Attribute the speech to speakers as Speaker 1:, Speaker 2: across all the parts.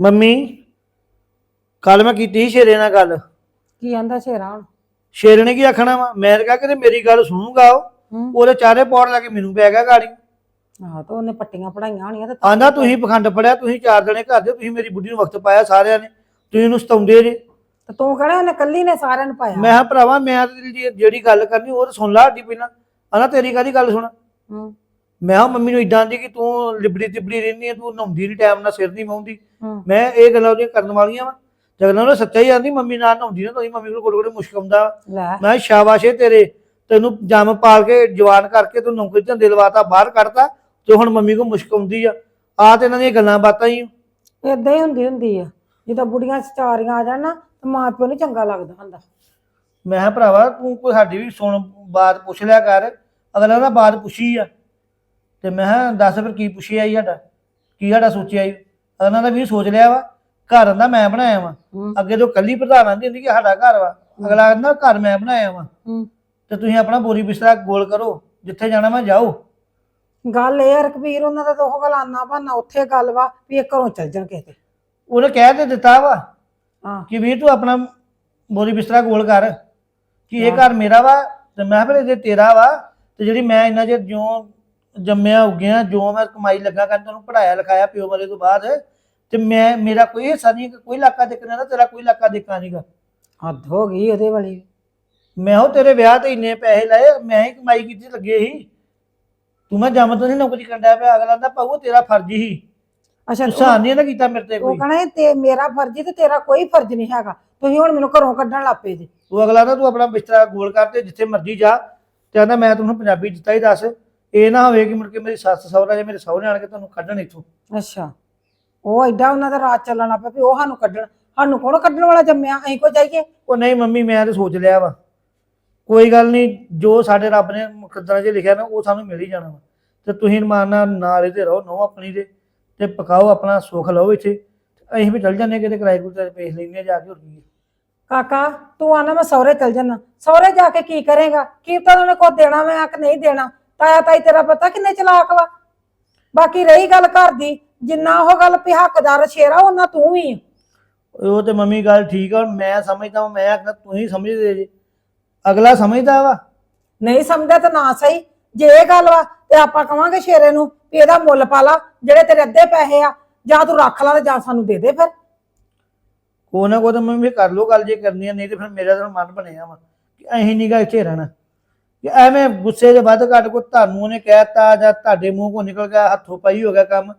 Speaker 1: Mummy ਕੱਲ ਮੈਂ ਕੀਤੀ ਸੀ ਸ਼ੇਰੇ ਨਾਲ ਗੱਲ।
Speaker 2: ਕੀ ਆਂਦਾ ਸ਼ੇਰਾ ਹੁਣ?
Speaker 1: ਸ਼ੇਰੇ ਨੇ ਕੀ ਆਖਣਾ ਵਾ? ਮੈਂ ਤਾਂ ਕਿਹਾ ਕਿ ਮੇਰੀ ਗੱਲ ਸੁਣੂਗਾ ਉਹ।
Speaker 2: ਹੂੰ।
Speaker 1: ਉਹਦੇ ਚਾਰੇ ਪੌੜ ਲੈ ਕੇ ਮੈਨੂੰ ਪੈ ਗਿਆ ਗਾੜੀ।
Speaker 2: ਆਹ ਤਾਂ ਉਹਨੇ ਪੱਟੀਆਂ ਪੜਾਈਆਂ ਹੋਣੀਆਂ ਤੇ
Speaker 1: ਆਂਦਾ ਤੁਸੀਂ ਪਖੰਡ ਪੜਿਆ ਤੁਸੀਂ ਚਾਰ ਜਣੇ ਘਰ ਦੇ ਤੁਸੀਂ ਮੇਰੀ ਬੁੱਢੀ ਨੂੰ ਵਕਤ ਪਾਇਆ ਸਾਰਿਆਂ ਨੇ। ਤੁਸੀਂ ਇਹਨੂੰ ਸਤਾਉਂਦੇ ਜੇ।
Speaker 2: ਤੇ ਤੂੰ ਕਿਹੜਾ ਉਹਨੇ ਕੱਲੀ ਨੇ ਸਾਰਿਆਂ ਨੂੰ ਪਾਇਆ?
Speaker 1: ਮੈਂ ਕਿਹਾ ਭਰਾਵਾ ਮੈਂ ਤਾਂ ਜਿਹੜੀ- ਜਿਹੜੀ ਗੱਲ ਕਰਨੀ ਉਹ ਤਾਂ ਸੁਣ ਲਾ ਸਾਡੀ ਪਹਿਲਾਂ। ਆਂਦਾ ਤੇਰੀ ਕਾਦੀ ਗੱਲ ਸੁਣ?
Speaker 2: ਹੂੰ।
Speaker 1: ਮੈਂ ਕਿਹਾ ਮੰਮੀ ਨੂੰ ਇਦਾਂ ਦੀ ਕਿ ਤੂੰ ਲਿਬੜੀ ਤਿਬੜੀ ਰਹਿੰਦੀ ਹੈ ਤੂੰ ਨਹਾਉਂਦੀ ਨਹੀਂ ਟਾਈਮ ਨਾਲ ਸਿਰ ਨਹੀਂ ਮਾਉਂਦੀ ਮੈਂ ਇਹ ਗੱਲਾਂ ਉਹਦੀਆਂ ਕਰਨ ਵਾਲੀਆਂ ਵਾ। ਜਗਨਾਂ ਉਹ ਸੱਚਾ ਹੀ ਆਂਦੀ ਮੰਮੀ ਨਾਲ ਨਹਾਉਂਦੀ ਨਾ ਤੁਸੀਂ ਮੰਮੀ ਕੋਲ ਕੋਲ ਕੋਲ ਮੁਸ਼ਕ ਆਉਂਦਾ। ਮੈਂ ਕਿਹਾ ਸ਼ਾਬਾਸ਼ ਏ ਤੇਰੇ ਤੈਨੂੰ ਜੰਮ ਪਾਲ ਕੇ ਜਵਾਨ ਕਰਕੇ ਤੂੰ ਨੌਕਰੀ ਧੰਦੇ ਲਵਾਤਾ ਬਾਹਰ ਕੱਢਤਾ ਤੇ ਹੁਣ ਮੰਮੀ ਕੋ ਮੁਸ਼ਕ ਆਉਂਦੀ ਆ। ਆ ਤੇ ਇਹਨਾਂ ਦੀਆਂ ਗੱਲਾਂ ਬਾਤਾਂ ਹੀ।
Speaker 2: ਇਦਾਂ ਹੀ ਹੁੰਦੀ ਹੁੰਦੀ ਆ। ਜਦੋਂ ਬੁੜੀਆਂ ਸਚਾਰੀਆਂ ਆ ਜਾਣ ਨਾ ਤੇ ਮਾਂ ਪਿਓ ਨੂੰ ਚੰਗਾ ਲੱਗਦਾ ਹੁੰਦਾ।
Speaker 1: ਮੈਂ ਕਿਹਾ ਭਰਾਵਾ ਤੂੰ ਕੋਈ ਸਾਡੀ ਵੀ ਸੁਣ ਬਾਤ ਪੁੱਛ ਲਿਆ ਕਰ। ਅਗਲਾ ਨਾ ਬਾਤ ਪੁੱਛੀ ਆ। ਤੇ ਮੈਂ ਕਿਹਾ ਦੱਸ ਫਿਰ ਕੀ ਪੁੱਛਿਆ ਈ ਸਾਡਾ? ਕੀ ਸਾਡਾ ਸੋਚਿਆ ਈ ਅਗਲਾ ਦਾ ਵੀ ਸੋਚ ਲਿਆ ਵਾ ਘਰ ਦਾ ਮੈਂ ਬਣਾਇਆ ਵਾ।
Speaker 2: ਹੂੰ।
Speaker 1: ਅੱਗੇ ਤੋਂ ਕੱਲੀ ਪ੍ਰਧਾਨ ਆਂਦੀ ਹੁੰਦੀ ਕਿ ਸਾਡਾ ਘਰ ਵਾ ਅਗਲਾ ਕਹਿੰਦਾ ਘਰ ਮੈਂ ਬਣਾਇਆ ਵਾ।
Speaker 2: ਹੂੰ।
Speaker 1: ਤੇ ਤੁਸੀਂ ਆਪਣਾ ਬੋਰੀ ਬਿਸਤਰਾ ਗੋਲ ਕਰੋ ਜਿੱਥੇ ਜਾਣਾ ਮੈਂ ਜਾਓ
Speaker 2: ਗੱਲ ਇਹ ਆ ਰਕਬੀਰ ਉਹਨਾਂ ਦਾ ਤਾਂ ਉਹ ਗੱਲ ਆਨਾ ਬਹਾਨਾ ਉੱਥੇ ਗੱਲ ਵਾ ਵੀ ਇਹ ਘਰੋਂ ਚੱਲ ਜਾਣ ਕਿਤੇ।
Speaker 1: ਉਹਨੇ ਕਹਿ ਤੇ ਦਿੱਤਾ ਵਾ
Speaker 2: ਹਾਂ।
Speaker 1: ਕਿ ਵੀਰ ਤੂੰ ਆਪਣਾ ਬੋਰੀ ਬਿਸਤਰਾ ਗੋਲ ਕਰ ਕਿ ਇਹ ਘਰ ਮੇਰਾ ਵਾ ਤੇ ਮੈਂ ਫਿਰ ਇਹ ਤੇਰਾ ਵਾ ਤੇ ਜਿਹੜੀ ਮੈਂ ਇੰਨਾ ਚਿਰ ਜਿਉਂ ਜੰਮਿਆ ਉੱਗਿਆ ਜੋ ਮੈਂ ਕਮਾਈ ਲੱਗਾ ਕਰਨ ਤੈਨੂੰ ਪੜਾਇਆ ਲਿਖਾਇਆ ਪਿਓ ਮਰੇ ਤੋਂ ਬਾਅਦ ਤੇ ਮੈਂ ਮੇਰਾ ਕੋਈ ਹਿੱਸਾ ਨਹੀਂ ਕੋਈ ਇਲਾਕਾ ਦੇਖਣਾ ਨਾ ਤੇਰਾ ਕੋਈ ਇਲਾਕਾ ਦੇਖਣਾ ਨਹੀਂਗਾ
Speaker 2: ਹੱਦ ਹੋ ਗਈ ਉਹਦੇ ਵਾਲੀ।
Speaker 1: ਮੈਂ ਹੋ ਤੇਰੇ ਵਿਆਹ ਤੇ ਇੰਨੇ ਪੈਸੇ ਲਾਏ ਮੈਂ ਹੀ ਕਮਾਈ ਕੀਤੀ ਲੱਗੇ ਸੀ। ਤੂੰ ਮੈਂ ਜੰਮ ਤੋਂ ਨਹੀਂ ਨੌਕਰੀ ਕਰਦਾ ਪਿਆ ਅਗਲਾ ਕਹਿੰਦਾ ਪਾਉ ਤੇਰਾ ਫਰਜ਼ ਹੀ।
Speaker 2: ਅੱਛਾ
Speaker 1: ਉਸਾਨ ਨਹੀਂ ਨਾ ਕੀਤਾ ਮੇਰੇ ਤੇ
Speaker 2: ਉਹ
Speaker 1: ਕੋਈ।
Speaker 2: ਕਹਣਾ ਤੇ ਮੇਰਾ ਫਰਜ਼ ਹੀ ਤੇ ਤੇਰਾ ਕੋਈ ਫਰਜ਼ ਨਹੀਂ ਹੈਗਾ। ਤੁਸੀਂ ਹੁਣ ਮੈਨੂੰ ਘਰੋਂ ਕੱਢਣ ਲੱਪੇ ਜੀ।
Speaker 1: ਤੂੰ ਅਗਲਾ ਨਾ ਤੂੰ ਆਪਣਾ ਬਿਸਤਰਾ ਗੋਲ ਕਰ ਤੇ ਜਿੱਥੇ ਮਰਜ਼ੀ ਜਾ। ਤੇ ਕਹਿੰਦਾ ਮੈਂ ਤੁਹਾਨੂੰ ਪੰਜਾਬੀ ਦਿੱਤਾ ਹੀ ਦੱਸ। ਇਹ ਨਾ ਹੋਵੇ ਕਿ ਮੁੜ ਕੇ ਮੇਰੀ ਸੱਸ ਸਹੁਰਾ ਜਾਂ ਮੇਰੇ ਸਹੁਰੇ ਆਣ ਕੇ ਤੁਹਾਨੂੰ ਕੱਢਣ ਇੱਥੋਂ।
Speaker 2: ਅੱਛਾ। ਉਹ ਐਡਾ ਉਹਨਾਂ ਦਾ ਰਾਜ ਚੱਲਣ ਪਿਆ ਵੀ ਉਹ ਸਾਨੂੰ ਕੱਢਣ। ਸਾਨੂੰ ਕੌਣ ਕੱਢਣ ਵਾਲਾ ਜੰਮਿਆ? ਅਸੀਂ ਕੋ ਜਾਈਏ?
Speaker 1: ਉਹ ਨਹੀਂ ਮੰਮੀ ਮੈਂ ਤੇ ਸੋਚ ਲਿਆ ਵਾ। ਕੋਈ ਗੱਲ ਨਹੀਂ ਜੋ ਸਾਡੇ ਰੱਬ ਨੇ ਮੁਕੱਦਰਾਂ 'ਚ ਲਿਖਿਆ ਨਾ ਉਹ ਸਾਨੂੰ ਮਿਲ ਹੀ ਜਾਣਾ ਵਾ। ਤੇ ਤੁਸੀਂ ਮਾਰਨਾ ਨਾਲ ਇਹਦੇ ਰਹੋ ਨੋ ਆਪਣੀ ਦੇ ਤੇ ਪਕਾਓ ਆਪਣਾ ਸੁੱਖ ਲਓ ਇੱਥੇ। ਅਸੀਂ ਵੀ ਚੱਲ ਜਾਂਦੇ ਕਿਤੇ ਕਿਰਾਏ ਕੋਲ ਤੇ ਪੇਸ਼ ਲੈਂਦੇ ਹਾਂ ਜਾ ਕੇ ਹੋਰ ਕੀ।
Speaker 2: ਕਾਕਾ ਤੂੰ ਆਣਾ ਮੈਂ ਸਹੁਰੇ ਚੱਲ ਜਾਣਾ ਸਹੁਰੇ ਜਾ ਕੇ ਕੀ ਕਰੇਗਾ? ਕੀ ਤਾਂ ਉਹਨੇ ਕੋ ਦੇਣਾ ਮੈਂ ਕਿ ਨਹੀਂ ਦੇਣਾ। ਤਾਇਆ ਤਾਈ ਤੇਰਾ ਪਤਾ ਕਿੰਨੇ ਚਲਾਕ ਵਾ? ਬਾਕੀ ਰਹੀ ਗੱਲ ਘਰ ਦੀ ਜਿੰਨਾ ਉਹ ਗੱਲ ਵੀ ਹੱਕਦਾਰ ਸ਼ੇਰਾ ਉਹਨਾਂ ਤੂੰ ਵੀ ਆ।
Speaker 1: ਉਹ ਤੇ ਮੰਮੀ ਗੱਲ ਠੀਕ ਆ ਮੈਂ ਸਮਝਦਾ ਵਾਂ, ਮੈਂ ਆਖਦਾ ਤੁਸੀਂ ਸਮਝਦੇ ਜੇ। ਅਗਲਾ ਸਮਝਦਾ ਵਾ?
Speaker 2: ਨਹੀਂ ਸਮਝਦਾ ਤਾਂ ਨਾ ਸਹੀ। ਜੇ ਇਹ ਗੱਲ ਵਾ ਤੇ ਆਪਾਂ ਕਵਾਂਗੇ ਸ਼ੇਰੇ ਨੂੰ ਵੀ ਇਹਦਾ ਮੁੱਲ ਪਾ ਲਾ ਜਿਹੜੇ ਤੇਰੇ ਅੱਧੇ ਪੈਸੇ ਆ ਜਾਂ ਤੂੰ ਰੱਖ ਲਾ ਤੇ ਜਾਂ ਸਾਨੂੰ ਦੇ ਦੇ ਫਿਰ।
Speaker 1: ਕੋ ਨਾ ਕੋ ਤਾਂ ਮੰਮੀ ਕਰ ਲੋ ਗੱਲ ਜੇ ਕਰਨੀ ਆ ਨਹੀਂ ਤੇ ਫਿਰ ਮੇਰਾ ਤਾਂ ਮਨ ਬਣਿਆ ਵਾ ਕਿ ਅਸੀਂ ਨੀਗਾ ਇੱਥੇ ਰਹਿਣਾ। ਕਿ ਐਵੇਂ ਗੁੱਸੇ ਦੇ ਵੱਧ ਘੱਟ ਕੋ ਤੁਹਾਨੂੰ ਉਹਨੇ ਕਹਿਤਾ ਜਾਂ ਤੁਹਾਡੇ ਮੂੰਹ ਕੋ ਨਿਕਲ ਗਿਆ ਹੱਥੋਂ ਪਾਈ ਹੋ ਗਿਆ ਕੰਮ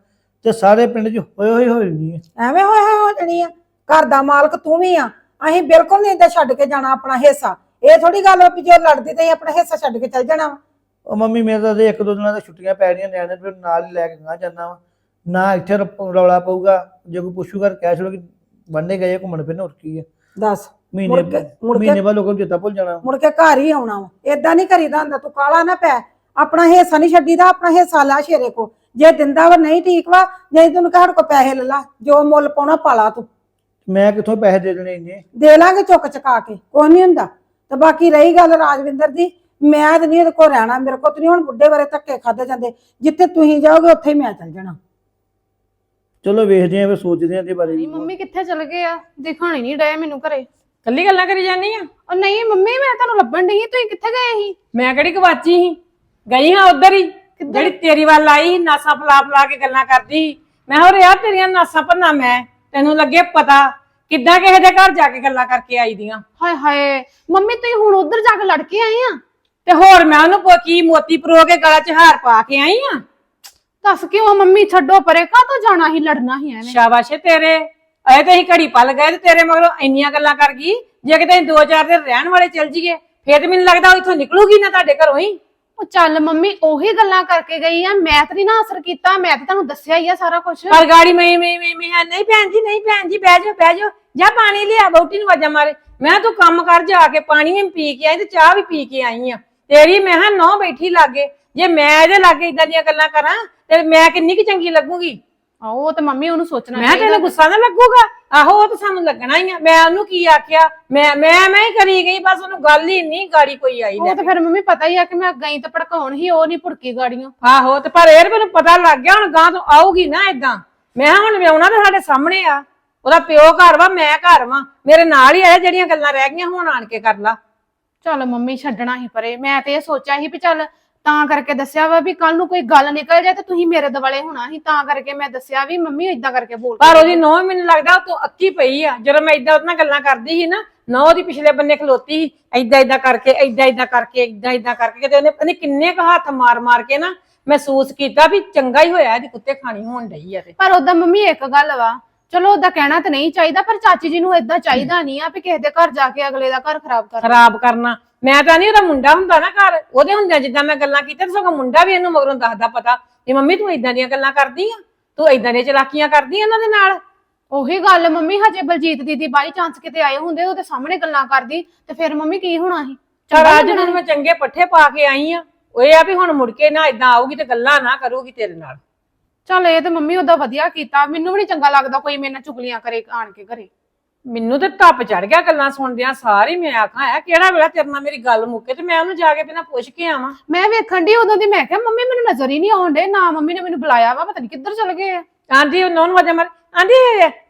Speaker 1: ਤੇ ਸਾਰੇ ਪਿੰਡ 'ਚ ਹੋਏ ਹੋਏ ਹੋਏ ਨਹੀਂ ਹੈ।
Speaker 2: ਐਵੇਂ ਹੋਇਆ ਹੋਇਆ ਹੋ ਜਣੀ ਆ। ਘਰ ਦਾ ਮਾਲਕ ਤੂੰ ਵੀ ਆ। ਅਸੀਂ ਬਿਲਕੁਲ ਨਹੀਂ ਏਦਾਂ ਛੱਡ ਕੇ ਜਾਣਾ ਆਪਣਾ ਹਿੱਸਾ। ਇਹ ਥੋੜੀ ਗੱਲ ਵਾ ਜੇ ਲੜਦੀ ਤੇ ਅਸੀਂ ਆਪਣਾ ਹਿੱਸਾ ਛੱਡ ਕੇ ਚੱਲ ਜਾਣਾ ਵਾ।
Speaker 1: ਉਹ ਮੰਮੀ ਮੇਰੇ ਤਾਂ ਇੱਕ ਦੋ ਦਿਨਾਂ ਦਾ ਛੁੱਟੀਆਂ ਪੈ ਰਹੀਆਂ ਨਿਆਣੇ ਫਿਰ ਨਾਲ ਹੀ ਲੈ ਕੇ ਗਾਂ ਜਾਂਦਾ ਵਾ। ਨਾ ਇੱਥੇ ਰੌਲਾ ਪਊਗਾ। ਜੇ ਕੋਈ ਪੁੱਛੂਗਾ ਤਾਂ ਕਹਿ ਛੜੋ ਕਿ ਬੰਨੇ ਗਏ ਘੁੰਮਣ ਫਿਰਨ ਹੋਰ ਕੀ ਆ।
Speaker 2: ਦੱਸ।
Speaker 1: ਮਹੀਨੇ
Speaker 2: ਮੁੜ ਕੇ- ਮੁੜ ਕੇ-
Speaker 1: ਮਹੀਨੇ ਬਾਅਦ ਲੋਕਾਂ ਨੂੰ ਚੇਤਾ ਭੁੱਲ ਜਾਣਾ।
Speaker 2: ਮੁੜ ਕੇ ਘਰ ਹੀ ਆਉਣਾ ਵਾ। ਏਦਾਂ ਨਹੀਂ ਕਰੀਦਾ ਹੁੰਦਾ ਤੂੰ ਕਾਲਾ ਨਾ ਪੈ। ਆਪਣਾ ਹਿੱਸਾ ਨਹੀਂ ਛੱਡੀਦਾ ਆਪਣਾ ਹਿੱਸਾ ਲੈ ਸ਼ੇਰੇ ਕੋ ਜੇ ਦਿੰਦਾ ਵਾ ਨਹੀਂ ਠੀਕ ਵਾ ਜੇ ਤੈਨੂੰ ਕਹਿਣ ਕੋ ਪੈਸੇ ਲੈ ਲਾ। ਜੋ ਮੁੱਲ ਪਾਉਣਾ ਪਾਲਾ ਤੂੰ।
Speaker 1: ਮੈਂ ਕਿੱਥੋਂ ਪੈਸੇ ਦੇ ਦੇਣੇ ਇੰਨੇ?
Speaker 2: ਦੇ ਲਾਂਗੇ ਚੁੱਕ ਚਕਾ ਕੇ ਕੁਛ ਨਹੀਂ ਹੁੰਦਾ। ਤੇ ਬਾਕੀ ਰਹੀ ਗੱਲ ਰਾਜਵਿੰਦਰ ਦੀ ਮੈਂ ਤਾਂ ਨਹੀਂ ਇਹਦੇ ਕੋਲ ਰਹਿਣਾ ਮੇਰੇ ਕੋਲ ਤਾਂ ਨਹੀਂ ਹੁਣ ਬੁੱਢੇ ਬਾਰੇ ਧੱਕੇ ਖਾਦੇ ਜਾਂਦੇ। ਜਿੱਥੇ ਤੁਸੀਂ ਜਾਓਗੇ ਉੱਥੇ ਹੀ ਮੈਂ ਚੱਲ ਜਾਣਾ।
Speaker 1: ਚਲੋ ਵੇਖਦੇ ਆਂ ਫਿਰ ਸੋਚਦੇ ਆਂ ਇਹਦੇ ਬਾਰੇ।
Speaker 3: ਨਹੀਂ। ਮੰਮੀ ਕਿੱਥੇ ਚਲ ਗਏ ਆ? ਦਿਖਾਣੀ ਨਹੀਂ ਡਏ ਮੈਨੂੰ ਘਰੇ।
Speaker 4: ਕੱਲੀ ਗੱਲਾਂ ਕਰੀ ਜਾਨੀ ਆ?
Speaker 3: ਉਹ ਨਹੀਂ ਮੰਮੀ ਮੈਂ ਤੁਹਾਨੂੰ ਲੱਭਣ ਡਈ ਸੀ ਤੁਸੀਂ ਕਿੱਥੇ ਗਏ ਸੀ?
Speaker 4: ਮੈਂ ਕਿਹੜੀ ਗਵਾਚੀ ਸੀ? ਗਈ ਹਾਂ ਉਧਰ ਹੀ। ਜਿਹੜੀ ਤੇਰੀ ਵੱਲ ਆਈ ਸੀ ਨਾਸਾਂ ਫਲਾ ਫਲਾ ਕੇ ਗੱਲਾਂ ਕਰਦੀ ਸੀ। ਮੈਂ ਹੋਰ ਯਾਰ ਤੇਰੀਆਂ ਨਾਸਾਂ ਭੰਨਾ ਮੈਂ। ਤੈਨੂੰ ਲੱਗੇ ਪਤਾ ਕਿੱਦਾਂ ਕਿਸੇ ਦੇ ਘਰ ਜਾ ਕੇ ਗੱਲਾਂ ਕਰਕੇ ਆਈ ਦੀਆਂ।
Speaker 3: ਹਾਏ ਹਾਏ ਮੰਮੀ ਤੁਸੀਂ ਹੁਣ ਉਧਰ ਜਾ ਕੇ ਲੜ ਕੇ ਆਏ ਆ?
Speaker 4: ਤੇ ਹੋਰ ਮੈਂ ਉਹਨੂੰ ਕੋ- ਕੀ ਮੋਤੀ ਪਰੋ ਕੇ ਗਲਾ 'ਚ ਹਾਰ ਪਾ ਕੇ ਆਈ ਆ?
Speaker 3: ਦੱਸ ਕਿਉਂ ਮੰਮੀ ਛੱਡੋ ਪਰੇ ਕਾਹਤੋਂ ਜਾਣਾ ਸੀ ਲੜਨਾ ਸੀ ਐਵੇਂ?
Speaker 4: ਸ਼ਾਬਾਸ਼ ਏ ਤੇਰੇ। ਅਏ ਤੇ ਅਸੀਂ ਘੜੀ ਪਲ ਗਏ ਤੇ ਤੇਰੇ ਮਗਰੋਂ ਇੰਨੀਆਂ ਗੱਲਾਂ ਕਰ ਗਈ। ਜੇ ਕਿਤੇ ਅਸੀਂ ਦੋ ਚਾਰ ਦਿਨ ਰਹਿਣ ਵਾਲੇ ਚੱਲ ਜੀਏ ਫੇਰ ਤੇ ਮੈਨੂੰ ਲੱਗਦਾ ਉਹ ਇੱਥੋਂ ਨਿਕਲੂਗੀ ਨਾ ਤੁਹਾਡੇ ਘਰੋਂ ਹੀ।
Speaker 3: ਉਹ ਚੱਲ ਮੰਮੀ ਉਹੀ ਗੱਲਾਂ ਕਰਕੇ ਗਈ ਆ। ਮੈਂ ਤਾਂ ਨਹੀਂ ਨਾ ਅਸਰ ਕੀਤਾ ਮੈਂ ਤਾਂ ਤੁਹਾਨੂੰ ਦੱਸਿਆ ਹੀ ਆ ਸਾਰਾ ਕੁਝ
Speaker 4: ਪਰ ਗਾੜੀ ਮੈਂ ਮੈਂ ਮੈਂ ਮੈਂ ਨਹੀਂ ਭੈਣ ਜੀ ਨਹੀਂ ਭੈਣ ਜੀ ਬਹਿ ਜਾਓ ਬਹਿ ਜਾਓ। ਜਾ ਪਾਣੀ ਲਿਆ ਬੌਟੀ ਨੂੰ ਵਾਜਾ ਮਾਰੇ। ਮੈਂ ਤੂੰ ਕੰਮ ਕਰ ਜਾ ਕੇ ਪਾਣੀ ਵੀ ਪੀ ਕੇ ਆਈ ਤੇ ਚਾਹ ਵੀ ਪੀ ਕੇ ਆਈ ਆ। ਤੇਰੀ ਮੈਂ ਹਾਂ ਨੌ ਬੈਠੀ ਲਾਗੇ। ਜੇ ਮੈਂ ਇਹਦੇ ਲਾਗੇ ਇਦਾਂ ਦੀਆਂ ਗੱਲਾਂ ਕਰਾਂ ਤੇ ਮੈਂ ਕਿੰਨੀ ਕੁ ਚੰਗੀ ਲੱਗੂਗੀ?
Speaker 3: ਉਹ ਤੇ ਮੰਮੀ ਉਹਨੂੰ ਸੋਚਣਾ
Speaker 4: ਮੈਂ
Speaker 3: ਚਾਹੀਦਾ।
Speaker 4: ਤੈਨੂੰ ਗੁੱਸਾ ਨਾ ਲੱਗੂਗਾ? ਆਹੋ ਉਹ ਤਾਂ ਸਾਨੂੰ ਲੱਗਣਾ ਹੀ ਆ। ਮੈਂ ਉਹਨੂੰ ਕੀ ਆਖਿਆ? ਮੈਂ ਮੈਂ ਮੈਂ ਹੀ ਕਰੀ ਗਈ ਬਸ ਉਹਨੂੰ ਗੱਲ ਹੀ ਨਹੀਂ ਗਾੜੀ ਕੋਈ ਆਈ
Speaker 3: ਉਹ
Speaker 4: ਲੈ
Speaker 3: ਤੇ ਫਿਰ ਮੰਮੀ ਪਤਾ ਹੀ ਆ ਕਿ ਮੈਂ ਗਈ ਤਾਂ ਭੜਕਾਉਣ ਹੀ ਉਹ ਨਹੀਂ ਭੁੜਕੀ ਗਾੜੀਆਂ।
Speaker 4: ਆਹੋ ਤੇ ਪਰ ਇਹ ਮੈਨੂੰ ਪਤਾ ਲੱਗ ਗਿਆ ਹੁਣ ਗਾਂ ਤੋਂ ਆਊਗੀ ਨਾ ਇਦਾਂ ਮੈਂ ਕਿਹਾ ਹੁਣ ਵਿਆਹੁਣਾ ਤੇ ਸਾਡੇ ਸਾਹਮਣੇ ਆ। ਉਹਦਾ ਪਿਓ ਘਰ ਵਾ ਮੈਂ ਘਰ ਵਾ। ਮੇਰੇ ਨਾਲ ਹੀ ਆਇਆ ਜਿਹੜੀਆਂ ਗੱਲਾਂ ਰਹਿ ਗਈਆਂ ਹੁਣ ਆਣ ਕੇ ਕਰ ਲਾ।
Speaker 3: ਚੱਲ ਮੰਮੀ ਛੱਡਣਾ ਹੀ ਪਰੇ। ਮੈਂ ਤੇ ਇਹ ਸੋਚਿਆ ਸੀ ਵੀ ਚੱਲ ਤਾਂ ਕਰਕੇ ਦੱਸਿਆ ਵਾ ਵੀ ਕੱਲ ਨੂੰ ਕੋਈ ਗੱਲ ਨਿਕਲ ਜਾਏ ਤੇ ਤੁਸੀਂ ਮੇਰੇ ਦੁਆਲੇ ਹੋਣਾ ਸੀ ਤਾਂ ਕਰਕੇ ਮੈਂ ਦੱਸਿਆ ਵੀ ਮੰਮੀ ਇਦਾਂ ਕਰਕੇ ਬੋਲ
Speaker 4: ਪਰ ਉਹਦੀ ਨੌ ਮੈਨੂੰ ਲੱਗਦਾ ਉਹ ਤੋਂ ਅੱਕੀ ਪਈ ਆ। ਜਦੋਂ ਮੈਂ ਇਦਾਂ ਉਹਦੇ ਨਾਲ ਗੱਲਾਂ ਕਰਦੀ ਸੀ ਨਾ ਨੌ ਉਹਦੀ ਪਿਛਲੇ ਬੰਨੇ ਖਲੋਤੀ ਸੀ ਇਦਾਂ ਇਦਾਂ ਕਰਕੇ ਇਦਾਂ ਇਦਾਂ ਕਰਕੇ ਇਦਾਂ ਇਦਾਂ ਕਰਕੇ ਤੇ ਉਹਨੇ ਪਤਾ ਨੀ ਕਿੰਨੇ ਕੁ ਹੱਥ ਮਾਰ ਮਾਰ ਕੇ ਨਾ ਮਹਿਸੂਸ ਕੀਤਾ ਵੀ ਚੰਗਾ ਹੀ ਹੋਇਆ ਇਹਦੀ ਕੁੱਤੇ ਖਾਣੀ ਹੋਣ ਡਈ ਆ ਤੇ।
Speaker 3: ਪਰ ਉਹਦਾ ਮੰਮੀ ਇੱਕ ਗੱਲ ਵਾ ਚਲੋ ਉਹਦਾ ਕਹਿਣਾ ਤੇ ਨਹੀਂ ਚਾਹੀਦਾ ਪਰ ਚਾਚੀ ਜੀ ਨੂੰ ਇਦਾਂ ਚਾਹੀਦਾ ਨਹੀਂ ਆ ਵੀ ਕਿਸੇ ਦੇ ਘਰ ਜਾ ਕੇ ਅਗਲੇ ਦਾ ਘਰ ਖਰਾਬ ਕਰ
Speaker 4: ਖਰਾਬ ਕਰਨਾ। ਮੈਂ ਤਾਂ ਨਹੀਂ ਉਹਦਾ ਮੁੰਡਾ ਹੁੰਦਾ ਨਾ ਘਰ ਉਹਦੇ ਹੁੰਦਿਆਂ ਜਿੱਦਾਂ ਮੈਂ ਗੱਲਾਂ ਕੀਤੀਆਂ ਤੇ ਸਗੋਂ ਮੁੰਡਾ ਵੀ ਇਹਨੂੰ ਮਗਰੋਂ ਦੱਸਦਾ ਪਤਾ ਵੀ ਮੰਮੀ ਤੂੰ ਇਦਾਂ ਦੀਆਂ ਗੱਲਾਂ ਕਰਦੀ ਆ ਤੂੰ ਇਦਾਂ ਦੀਆਂ ਚਲਾਕੀਆਂ ਕਰਦੀ ਆ ਉਹਨਾਂ ਦੇ ਨਾਲ।
Speaker 3: ਉਹੀ ਗੱਲ ਮੰਮੀ ਹਜੇ ਬਲਜੀਤ ਦੀਦੀ ਬਾਈ ਚਾਂਸ ਕਿਤੇ ਆਏ ਹੁੰਦੇ ਉਹਦੇ ਸਾਹਮਣੇ ਗੱਲਾਂ ਕਰਦੀ ਤੇ ਫਿਰ ਮੰਮੀ ਕੀ ਹੋਣਾ ਸੀ?
Speaker 4: ਚਲ ਅੱਜ ਨੂੰ ਮੈਂ ਚੰਗੇ ਪੱਠੇ ਪਾ ਕੇ ਆਈ ਆ ਉਹ ਇਹ ਆ ਵੀ ਹੁਣ ਮੁੜ ਕੇ ਨਾ ਇਦਾਂ ਆਊਗੀ ਤੇ ਗੱਲਾਂ ਨਾ ਕਰੂਗੀ ਤੇਰੇ ਨਾਲ।
Speaker 3: ਚੱਲ ਇਹ ਤੇ ਮੰਮੀ ਉਹਦਾ ਵਧੀਆ ਕੀਤਾ ਮੈਨੂੰ ਵੀ ਨਹੀਂ ਚੰਗਾ ਲੱਗਦਾ ਕੋਈ ਮੇਰੇ ਨਾਲ ਚੁਗਲੀਆਂ ਕਰੇ ਆਣ ਕੇ ਘਰੇ
Speaker 4: ਮੈਨੂੰ ਤੇ ਧੱਪ ਚੜ ਗਿਆ ਗੱਲਾਂ ਸੁਣਦਿਆਂ ਸਾਰੀ ਮੈਂ ਆਖਾਂ ਆ ਕਿਹੜਾ ਵੇਲਾ ਤੇਰੇ ਨਾਲ ਮੇਰੀ ਗੱਲ ਮੁੱਕੇ? ਤੇ ਮੈਂ ਉਹਨੂੰ ਜਾ ਕੇ ਪਹਿਲਾਂ ਪੁੱਛ ਕੇ ਆਵਾਂ।
Speaker 3: ਮੈਂ ਵੇਖਣ ਦੀ ਉਦੋਂ ਦੀ ਮੈਂ ਕਿਹਾ ਮੰਮੀ ਮੈਨੂੰ ਨਜ਼ਰ ਹੀ ਨਹੀਂ ਆਉਣ ਡੇ ਨਾ ਮੰਮੀ ਨੇ ਮੈਨੂੰ ਬੁਲਾਇਆ ਵਾ ਪਤਾ ਨਹੀਂ ਕਿੱਧਰ ਚਲ ਗਏ ਆ।
Speaker 4: ਆਂਦੀ ਉਹਨਾਂ ਨੂੰ ਵਜਾ ਮਾਰ ਆਂਦੀ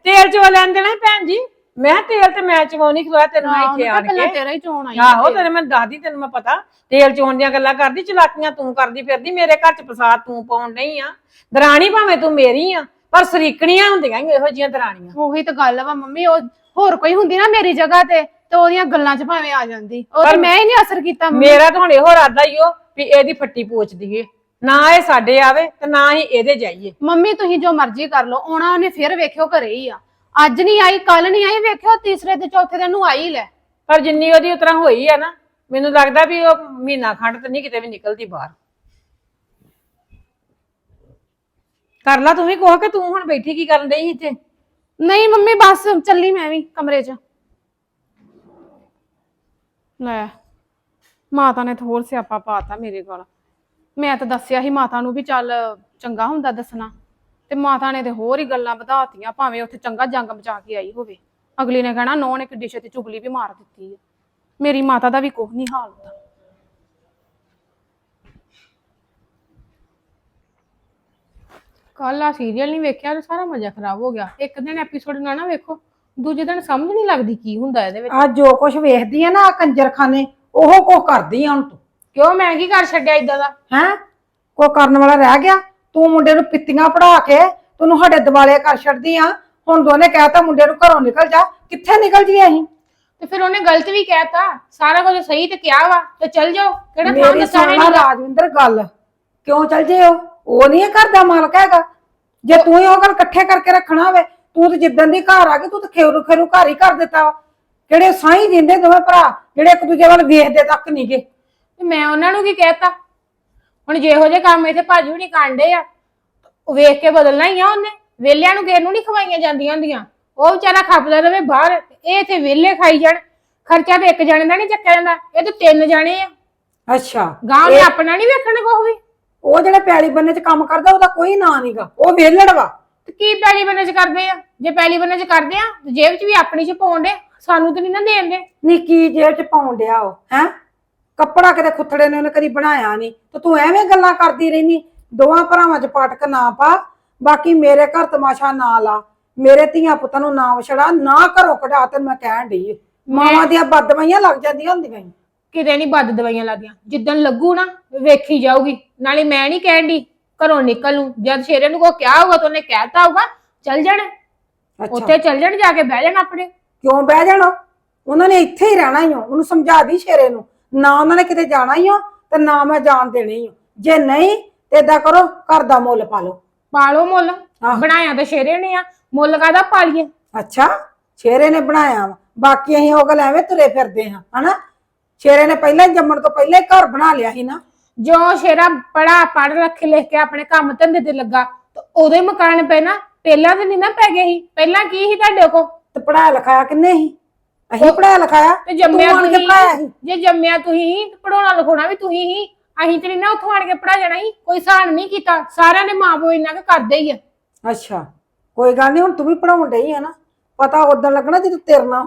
Speaker 4: ਤੇਲ ਚਵਾ ਲੈਣ ਦੇਣਾ ਭੈਣ ਜੀ? ਮੈਂ ਕਿਹਾ ਤੇਲ ਤੇ ਮੈਂ ਚਵਾਉਣੀ ਖਲੋਇਆ ਤੈਨੂੰ ਮੈਂ ਇੱਥੇ ਆਣ
Speaker 3: ਪਹਿਲਾਂ
Speaker 4: ਕੇ
Speaker 3: ਤੇਰਾ ਹੀ ਚੋਣ ਆਈ
Speaker 4: ਆਹੋ ਤੈਨੂੰ ਮੈਂ ਦੱਸਦੀ ਤੈਨੂੰ ਮੈਂ ਪਤਾ। ਤੇਲ ਚੋਣ ਦੀਆਂ ਗੱਲਾਂ ਕਰਦੀ ਚਲਾਕੀਆਂ ਤੂੰ ਕਰਦੀ ਫਿਰਦੀ ਮੇਰੇ ਘਰ ਚ ਫਸਾਦ ਤੂੰ ਪਾਉਣ ਨਹੀਂ ਆ। ਦਰਾਣੀ ਭਾਵੇਂ ਤੂੰ ਮੇਰੀ ਆ ਪਰ ਸਰੀਕਣੀਆਂ ਹੁੰਦੀਆਂ ਈ ਇਹੋ ਜੀਆਂ ਦਰਾਣੀਆਂ।
Speaker 3: ਉਹੀ ਤਾਂ ਗੱਲ ਵਾ ਮੰਮੀ ਉਹ ਹੋਰ ਕੋਈ ਹੁੰਦੀ ਨਾ ਮੇਰੀ ਜਗ੍ਹਾ ਤੇ ਤੇ ਉਹਦੀਆਂ ਗੱਲਾਂ 'ਚ ਭਾਵੇਂ ਆ ਜਾਂਦੀ। ਉਹ ਤੇ ਮੈਂ ਹੀ ਨਹੀਂ ਅਸਰ ਕੀਤਾ।
Speaker 4: ਮੇਰਾ ਤਾਂ ਹੁਣ ਇਹੋ ਇਰਾਦਾ ਹੀ ਉਹ ਵੀ ਇਹਦੀ ਫੱਟੀ ਪੋਚ ਦਈਏ ਨਾ ਇਹ ਸਾਡੇ ਆਵੇ ਤੇ ਨਾ ਹੀ ਇਹਦੇ ਜਾਈਏ।
Speaker 3: ਮੰਮੀ ਤੁਸੀਂ ਜੋ ਮਰਜ਼ੀ ਕਰ ਲਓ ਆਉਣਾ ਉਹਨੇ ਫਿਰ ਵੇਖਿਓ ਘਰੇ ਹੀ ਆ। ਅੱਜ ਨਹੀਂ ਆਈ ਕੱਲ ਨਹੀਂ ਆਈ ਵੇਖਿਓ ਤੀਸਰੇ ਤੇ ਚੌਥੇ ਦਿਨ ਨੂੰ ਆਈ ਲੈ।
Speaker 4: ਪਰ ਜਿੰਨੀ ਉਹਦੀ ਉਤਰਾ ਹੋਈ ਆ ਨਾ ਮੈਨੂੰ ਲੱਗਦਾ ਵੀ ਉਹ ਮਹੀਨਾ ਖੰਡ ਤੇ ਨਹੀਂ ਕਿਤੇ ਵੀ ਨਿਕਲਦੀ ਬਾਹਰ। ਕਰ ਲਾ ਤੂੰ ਵੀ ਕੋਹ ਕਿ ਤੂੰ ਹੁਣ ਬੈਠੀ ਕੀ ਕਰਨ ਡਈ ਇੱਥੇ?
Speaker 3: ਨਹੀਂ, ਮੰਮੀ, ਬਸ ਚੱਲੀ ਮੈਂ ਵੀ ਕਮਰੇ 'ਚ। ਲੈ, ਮਾਤਾ ਨੇ ਤਾਂ ਹੋਰ ਸਿਆਪਾ ਪਾਤਾ ਮੇਰੇ ਕੋਲ। ਮੈਂ ਤਾਂ ਦੱਸਿਆ ਸੀ ਮਾਤਾ ਨੂੰ ਵੀ ਚੱਲ ਚੰਗਾ ਹੁੰਦਾ ਦੱਸਣਾ। ਤੇ ਮਾਤਾ ਨੇ ਤੇ ਹੋਰ ਹੀ ਗੱਲਾਂ ਵਧਾਤੀਆਂ, ਭਾਵੇਂ ਉੱਥੇ ਚੰਗਾ ਜੰਗ ਮਚਾ ਕੇ ਆਈ ਹੋਵੇ। ਅਗਲੀ ਨੇ ਕਹਿਣਾ, ਨੌ ਨੇ ਕਿੱਡੀ ਛੇਤੀ ਚੁਗਲੀ ਵੀ ਮਾਰ ਦਿੱਤੀ ਹੈ ਮੇਰੀ ਮਾਤਾ ਦਾ ਵੀ ਕੁਝ ਨਹੀਂ ਹਾਲ ਹੁੰਦਾ। ਕੱਲ ਆ ਸੀਰੀਅਲ ਨਹੀਂ ਵੇਖਿਆ ਤੇ ਸਾਰਾ ਮਜ਼ਾ ਖਰਾਬ ਹੋ ਗਿਆ। ਇੱਕ ਦਿਨ ਐਪੀਸੋਡ ਨਾ ਨਾ ਵੇਖੋ ਦੂਜੇ ਦਿਨ ਸਮਝ ਨਹੀਂ ਲੱਗਦੀ ਕੀ ਹੁੰਦਾ ਇਹਦੇ ਵਿੱਚ।
Speaker 2: ਆ ਜੋ ਕੁਝ ਵੇਖਦੀ ਆ ਨਾ ਆਹ ਕੰਜਰਖਾਨੇ ਉਹ ਕੋ ਕਰਦੀ ਆ ਹੁਣ ਤੂੰ।
Speaker 3: ਕਿਉਂ? ਮੈਂ ਕੀ ਕਰ ਛੱਡਿਆ ਇਦਾਂ ਦਾ?
Speaker 2: ਹੈ? ਕੋ ਕਰਨ ਵਾਲਾ ਰਹਿ ਗਿਆ? ਤੂੰ ਮੁੰਡੇ ਨੂੰ ਪਿੱਤੀਆਂ ਪੜਾ ਕੇ ਤੈਨੂੰ ਸਾਡੇ ਦਿਵਾਲੇ ਕਰ ਛੱਡਦੀ ਆ। ਹੁਣ ਦੋਨੇ ਕਹਿਤਾ ਮੁੰਡੇ ਨੂੰ ਘਰੋਂ ਨਿਕਲ ਜਾ। ਕਿੱਥੇ ਨਿਕਲ ਜੀ ਅਸੀਂ?
Speaker 3: ਤੇ ਫਿਰ ਉਹਨੇ ਗਲਤ ਵੀ ਕਹਿਤਾ ਸਾਰਾ ਕੁਝ ਸਹੀ ਤੇ ਕਿਹਾ ਵਾ। ਤੇ ਚੱਲ ਜਾਓ। ਕਿਹੜਾ ਥਾਂ
Speaker 2: ਮੇਰੀ ਰਾਜਵਿੰਦਰ ਗੱਲ। ਕਿਉਂ ਚੱਲ ਜੇ ਉਹ? ਉਹ ਨਹੀਂ ਇਹ ਘਰ ਦਾ ਮਾਲਕ ਹੈਗਾ। ਜੇ ਤੂੰ ਹੀ ਉਹ ਗੱਲ ਇਕੱਠੇ ਕਰਕੇ ਰੱਖਣਾ ਹੋਵੇ ਤੂੰ ਤੇ ਜਿੱਦਣ ਦੀ ਘਰ ਆ ਗਈ ਤੂੰ ਤੇ ਖੇਰੂ ਖੇਰੂ ਘਰ ਹੀ ਕਰ ਦਿੱਤਾ ਵਾ। ਕਿਹੜੇ ਸਾਈ ਦਿੰਦੇ ਦੋਵੇਂ ਭਰਾ ਜਿਹੜੇ ਇੱਕ ਦੂਜੇ ਵੱਲ ਵੇਖਦੇ ਤੱਕ ਨਹੀਂ ਗਏ
Speaker 3: ਤੇ ਮੈਂ ਉਹਨਾਂ ਨੂੰ ਕੀ ਕਹਿਤਾ? ਹੁਣ ਜਿਹੋ ਜਿਹੇ ਕੰਮ ਇੱਥੇ ਭਾਜੂ ਨਹੀਂ ਕਾਂਡੇ ਆ ਉਹ ਵੇਖ ਕੇ ਬਦਲਣਾ ਹੀ ਆ ਉਹਨੇ। ਵੇਲਿਆਂ ਨੂੰ ਕਿਸੇ ਨੂੰ ਨਹੀਂ ਖਵਾਈਆਂ ਜਾਂਦੀਆਂ ਹੁੰਦੀਆਂ। ਉਹ ਵਿਚਾਰਾ ਖੱਪਦਾ ਰਵੇ ਬਾਹਰ ਇਹ ਇੱਥੇ ਵੇਲੇ ਖਾਈ ਜਾਣ। ਖਰਚਾ ਤੇ ਇੱਕ ਜਾਣੇ ਦਾ ਨਹੀਂ ਚੱਕਿਆ ਜਾਂਦਾ ਇਹ ਤਾਂ ਤਿੰਨ ਜਾਣੇ ਆ।
Speaker 2: ਅੱਛਾ।
Speaker 3: ਗਾਂ ਨੇ ਆਪਣਾ ਨਹੀਂ ਵੇਖਣਾ ਕੁਛ ਵੀ।
Speaker 2: ਉਹ ਜਿਹੜਾ ਪੈਲੀ ਬੰਨੇ 'ਚ ਕੰਮ ਕਰਦਾ ਉਹਦਾ ਕੋਈ ਨਾਂ ਨਹੀਂਗਾ ਉਹ ਵੇਲੜ ਵਾ।
Speaker 3: ਤੇ ਕੀ ਪੈਲੀ ਬੰਨੇ ਚ ਕਰਦੇ ਆ? ਜੇ ਪੈਲੀ ਬੰਨੇ ਚ ਕਰਦੇ ਆ ਤੇ ਜੇਬ ਚ ਵੀ ਆਪਣੀ ਚ ਪਾਉਂਦੇ ਸਾਨੂੰ ਤੇ ਨਹੀਂ ਨਾ ਦੇਣਦੇ
Speaker 2: ਨੀ ਕੀ ਜੇਬ 'ਚ ਪਾਉਣ ਡਿਆ ਉਹ ਹੈ? ਕੱਪੜਾ ਕਿਤੇ ਖੁੱਥੜੇ ਨੇ ਉਹਨੇ ਕਦੀ ਬਣਾਇਆ ਨਹੀਂ ਤੇ ਤੂੰ ਐਵੇਂ ਗੱਲਾਂ ਕਰਦੀ ਰਹਿਨੀ। ਦੋਵਾਂ ਭਰਾਵਾਂ 'ਚ ਪਟਕ ਨਾ ਪਾ। ਬਾਕੀ ਮੇਰੇ ਘਰ ਤਮਾਸ਼ਾ ਨਾ ਲਾ। ਮੇਰੇ ਧੀਆਂ ਪੁੱਤਾਂ ਨੂੰ ਨਾ ਵਛੜਾ ਨਾ ਘਰੋਂ ਕਢਾ ਤੈਨੂੰ ਮੈਂ ਕਹਿਣ ਡਈ। ਮਾਵਾਂ ਦੀਆਂ ਬਦਵਾਈਆਂ ਲੱਗ ਜਾਂਦੀਆਂ ਹੁੰਦੀਆਂ ਈ।
Speaker 3: ਕਿਤੇ ਨਹੀਂ ਬੱਦ ਦਵਾਈਆਂ ਲਾਦੀਆਂ। ਜਿੱਦਣ ਲੱਗੂ ਨਾ ਵੇਖੀ ਜਾਊਗੀ। ਨਾਲੇ ਮੈਂ ਨਹੀਂ ਕਹਿਣ ਦੀ ਘਰੋਂ ਨਿਕਲ ਨੂੰ ਜਦ ਸ਼ੇਰੇ ਨੂੰ ਕੋ ਕਿਹਾ ਹੋਊਗਾ ਤਾਂ ਉਹਨੇ ਕਹਿਤਾ ਹੋਊਗਾ ਚੱਲ ਜਾਣ। ਉੱਥੇ ਚੱਲ ਜਾਣ ਜਾ ਕੇ ਬਹਿ ਜਾਣ ਆਪਣੇ।
Speaker 2: ਕਿਉਂ ਬਹਿ ਜਾਣਾ? ਉਹਨਾਂ ਨੇ ਇੱਥੇ ਹੀ ਰਹਿਣਾ ਹੀ ਉਹਨੂੰ ਸਮਝਾ ਦੀ ਸ਼ੇਰੇ ਨੂੰ। ਨਾ ਉਹਨਾਂ ਨੇ ਕਿਤੇ ਜਾਣਾ ਹੀ ਹੋ ਤੇ ਨਾ ਮੈਂ ਜਾਣ ਦੇਣੀ ਹੀ ਜੇ ਨਹੀਂ ਤੇ ਏਦਾਂ ਕਰੋ ਘਰ ਦਾ ਮੁੱਲ ਪਾ ਲਓ।
Speaker 3: ਪਾਲੋ ਮੁੱਲ।
Speaker 2: ਆਹ।
Speaker 3: ਬਣਾਇਆ ਤਾਂ ਸ਼ੇਰੇ ਨੇ ਆ। ਮੁੱਲ ਕਾਦਾ ਪਾਲੀਏ?
Speaker 2: ਅੱਛਾ ਸ਼ੇਰੇ ਨੇ ਬਣਾਇਆ ਵਾ। ਬਾਕੀ ਅਸੀਂ ਉਹ ਗੱਲ ਐਵੇਂ ਤੁਰੇ ਫਿਰਦੇ ਹਾਂ ਹਨਾ? ਸ਼ੇਰੇ ਨੇ ਪਹਿਲਾਂ ਹੀ ਜੰਮਣ ਤੋਂ ਪਹਿਲਾਂ ਹੀ ਘਰ ਬਣਾ ਲਿਆ ਸੀ ਨਾ।
Speaker 3: ਜੋ ਸ਼ੇਰਾ ਪੜਾ ਪੜ ਰੱਖ ਲਿਖ ਕੇ ਆਪਣੇ ਕੰਮ ਧੰਦੇ ਤੇ ਲੱਗਾ ਤਾਂ ਉਹਦੇ ਮਕਾਨ ਪੈ ਨਾ ਪਹਿਲਾਂ ਤਾਂ ਨਹੀਂ ਨਾ ਪੈ ਗਏ ਸੀ। ਪਹਿਲਾਂ ਕੀ ਸੀ ਤੁਹਾਡੇ ਕੋ
Speaker 2: ਤੇ ਪੜਾਇਆ ਲਿਖਾਇਆ ਕਿੰਨੇ ਸੀ? ਅਸੀਂ ਪੜਾਇਆ ਲਿਖਾਇਆ
Speaker 3: ਤੇ ਜੰਮਿਆ
Speaker 2: ਤੂੰ
Speaker 3: ਤੁਸੀਂ ਜੇ ਜੰਮਿਆ ਤੁਸੀਂ ਪੜਾਉਣਾ ਲਿਖਾਉਣਾ ਵੀ ਤੁਸੀਂ ਹੀ ਅਸੀਂ ਤੇ ਨੀ ਨਾ ਉੱਥੋਂ ਆਣ ਕੇ ਪੜਾ ਜਾਣਾ ਸੀ। ਕੋਈ ਸਾਨ ਨਹੀਂ ਕੀਤਾ। ਸਾਰਿਆਂ ਦੇ ਮਾਂ ਪਿਓ ਇੰਨਾ ਕੁ ਕਰਦੇ ਹੀ ਆ।
Speaker 2: ਅੱਛਾ ਕੋਈ ਗੱਲ ਨਹੀਂ ਹੁਣ ਤੂੰ ਵੀ ਪੜਾਉਣ ਡਈ ਹੈ ਨਾ। ਪਤਾ ਉਦੋਂ ਲੱਗਣਾ ਜਦੋਂ ਤੇਰੇ ਨਾਲ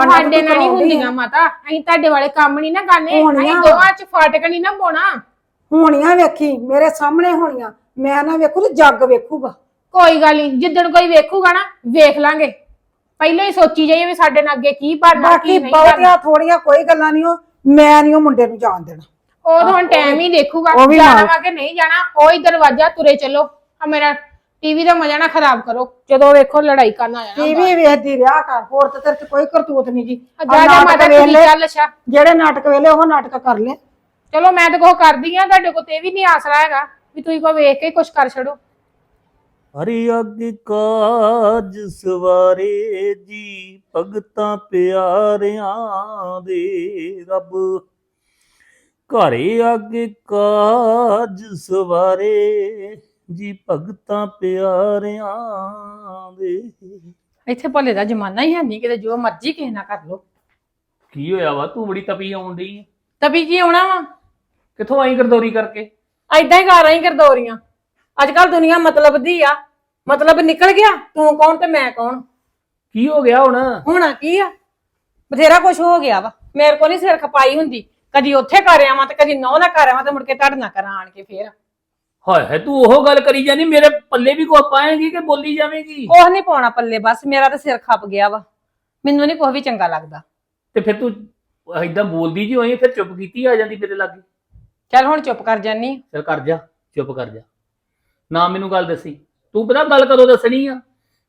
Speaker 3: ਸਾਡੇ
Speaker 2: ਨਾਲ
Speaker 3: ਨਹੀਂ ਹੁੰਦੀਆਂ ਮਾਤਾ। ਅਸੀਂ ਤੁਹਾਡੇ ਵਾਲੇ ਕੰਮ ਨਹੀਂ ਨਾ ਕਰਨੇ।
Speaker 2: ਹੋਣੀਆਂ।
Speaker 3: ਅਸੀਂ ਦੋਵਾਂ ਚ ਫਾਟਕ ਨਹੀਂ ਨਾ ਪਾਉਣਾ।
Speaker 2: ਹੋਣੀਆਂ ਵੇਖੀ ਮੇਰੇ ਸਾਹਮਣੇ ਹੋਣੀਆਂ। ਮੈਂ ਨਾ ਵੇਖੂ ਤੇ ਜੱਗ ਵੇਖੂਗਾ।
Speaker 3: ਕੋਈ ਗੱਲ ਨਹੀਂ ਜਿੱਦਣ ਕੋਈ ਵੇਖੂਗਾ ਨਾ ਵੇਖ ਲਾਂਗੇ। ਪਹਿਲਾਂ ਹੀ ਸੋਚੀ ਜਾਈਏ ਵੀ ਸਾਡੇ ਨਾਲ ਅੱਗੇ ਕੀ
Speaker 2: ਬਾਕੀ
Speaker 3: ਕੀ ਨਹੀਂ ਬਣਨਾ।
Speaker 2: ਬਹੁਤੀਆਂ ਥੋੜੀਆਂ ਕੋਈ ਗੱਲਾਂ ਨਹੀਂ ਉਹ ਮੈਂ ਨਹੀਂ ਉਹ ਮੁੰਡੇ ਨੂੰ ਜਾਣ ਦੇਣਾ।
Speaker 3: ਉਹ ਤਾਂ ਹੁਣ ਟਾਈਮ ਹੀ ਦੇਖੂਗਾ
Speaker 2: ਉਹ ਵੀ
Speaker 3: ਜਾਣਾ
Speaker 2: ਨਾਲ।
Speaker 3: ਵਾ ਕਿ ਨਹੀਂ ਜਾਣਾ ਉਹ ਹੀ ਦਰਵਾਜ਼ਾ ਤੁਰੇ ਚੱਲੋ। ਆ ਮੇਰਾ ਟੀਵੀ ਦਾ ਮਜ਼ਾ ਨਾ ਖਰਾਬ ਕਰੋ ਜਦੋਂ ਵੇਖੋ ਲੜਾਈ ਕਰਨ ਆ ਜਾਣਾ
Speaker 2: ਟੀਵੀ ਵੇਖਦੀ ਰਿਹਾ ਕਰ ਹੋਰ ਤੇ ਤੇਰੇ ਚ ਕੋਈ ਕਰਤੂਤ ਨਹੀਂ ਜੀ। ਆਹ
Speaker 3: ਜਾ ਜਾ
Speaker 2: ਨਾਟਕ
Speaker 3: ਮਾਤਾ
Speaker 2: ਵੇਖ ਲੈ,
Speaker 3: ਚੱਲ ਅੱਛਾ।
Speaker 2: ਜਿਹੜੇ ਨਾਟਕ ਵੇਲੇ ਉਹ ਨਾਟਕ ਕਰ ਲੈ।
Speaker 3: ਚਲੋ ਮੈਂ ਤਾਂ ਕੋ ਕਰਦੀ ਆ ਤੁਹਾਡੇ ਕੋ ਤੇ ਇਹ ਵੀ ਨਹੀਂ ਆਸਰਾ ਹੈਗਾ ਵੀ ਤੁਸੀਂ ਕੋ ਵੇਖ ਕੇ ਕੁਝ ਕਰ ਛੱਡੋ।
Speaker 5: ਹਰੀ ਅਗ ਕਾਜ ਸਵਾਰੇ ਜੀ ਭਗਤਾਂ ਪਿਆਰਿਆਂ ਦੇ ਰੱਬ। ਘਰੇ ਅਗ ਕਾਜ ਸਵਾਰੇ ਜੀ ਭਗਤਾਂ ਪਿਆਰਿਆਂ ਦੇ।
Speaker 4: ਇੱਥੇ ਭਲੇ ਦਾ ਜ਼ਮਾਨਾ ਹੀ ਹੈ ਨਹੀਂ ਕਿਤੇ ਜੋ ਮਰਜ਼ੀ ਕਿਸੇ ਨਾਲ ਕਰ ਲੋ
Speaker 5: ਕੀ ਹੋਇਆ ਵਾ? ਤੂੰ ਬੜੀ ਤਪੀ ਆਉਣ ਡਈ ਆਂ।
Speaker 4: ਤਬੀ ਕੀ ਆਉਣਾ ਵਾ?
Speaker 5: ਕਿੱਥੋਂ ਆਈ ਗਰਦੌਰੀ ਕਰਕੇ?
Speaker 4: ਐਦਾਂ ਹੀ ਕਰ ਰਹੀ ਕਰਦੋਰੀਆਂ ਅੱਜ ਕੱਲ ਦੁਨੀਆ ਮਤਲਬ ਦੀ ਆ। ਮਤਲਬ ਨਿਕਲ ਗਿਆ ਤੂੰ ਕੌਣ ਤੇ ਮੈਂ ਕੌਣ?
Speaker 5: ਕੀ ਹੋ ਗਿਆ ਹੁਣ?
Speaker 4: ਹੋਣਾ ਕੀ ਆ? ਬਥੇਰਾ ਕੁਝ ਹੋ ਗਿਆ ਵਾ। ਮੇਰੇ ਕੋਲ ਨਹੀਂ ਸਿਰ ਖਪਾਈ ਹੁੰਦੀ। ਕਦੀ ਉੱਥੇ ਕਰ ਆਵਾਂ ਤੇ ਕਦੀ ਨੌ ਨਾ ਕਰ ਆਵਾਂ ਤੇ ਮੁੜ ਕੇ ਤੁਹਾਡੇ ਨਾਲ ਕਰਾਂ ਆਣ ਕੇ ਫੇਰ।
Speaker 5: ਹਾਏ ਹਾਏ ਤੂੰ ਉਹ ਗੱਲ ਕਰੀ ਜਾਨੀ ਮੇਰੇ ਪੱਲੇ ਵੀ ਕੋ ਪਾਏਗੀ ਕਿ ਬੋਲੀ ਜਾਵੇਂਗੀ?
Speaker 4: ਕੁਛ ਨਹੀਂ ਪਾਉਣਾ ਪੱਲੇ ਬਸ ਮੇਰਾ ਤਾਂ ਸਿਰ ਖਪ ਗਿਆ ਵਾ। ਮੈਨੂੰ ਨਹੀਂ ਕੁਛ ਵੀ ਚੰਗਾ ਲੱਗਦਾ।
Speaker 5: ਤੇ ਫਿਰ ਤੂੰ ਏਦਾਂ ਬੋਲਦੀ ਜੀ ਹੋਈ ਫਿਰ ਚੁੱਪ ਕੀਤੀ ਆ ਜਾਂਦੀ ਮੇਰੇ ਲਾਗੇ?
Speaker 4: ਚੱਲ ਹੁਣ ਚੁੱਪ ਕਰ ਜਾਨੀ।
Speaker 5: ਚਲ ਕਰ ਜਾ ਚੁੱਪ ਕਰ ਜਾ। ਨਾ ਮੈਨੂੰ ਗੱਲ ਦੱਸੀ। ਤੂੰ ਪਤਾ ਗੱਲ ਕਦੋਂ ਦੱਸਣੀ ਆ?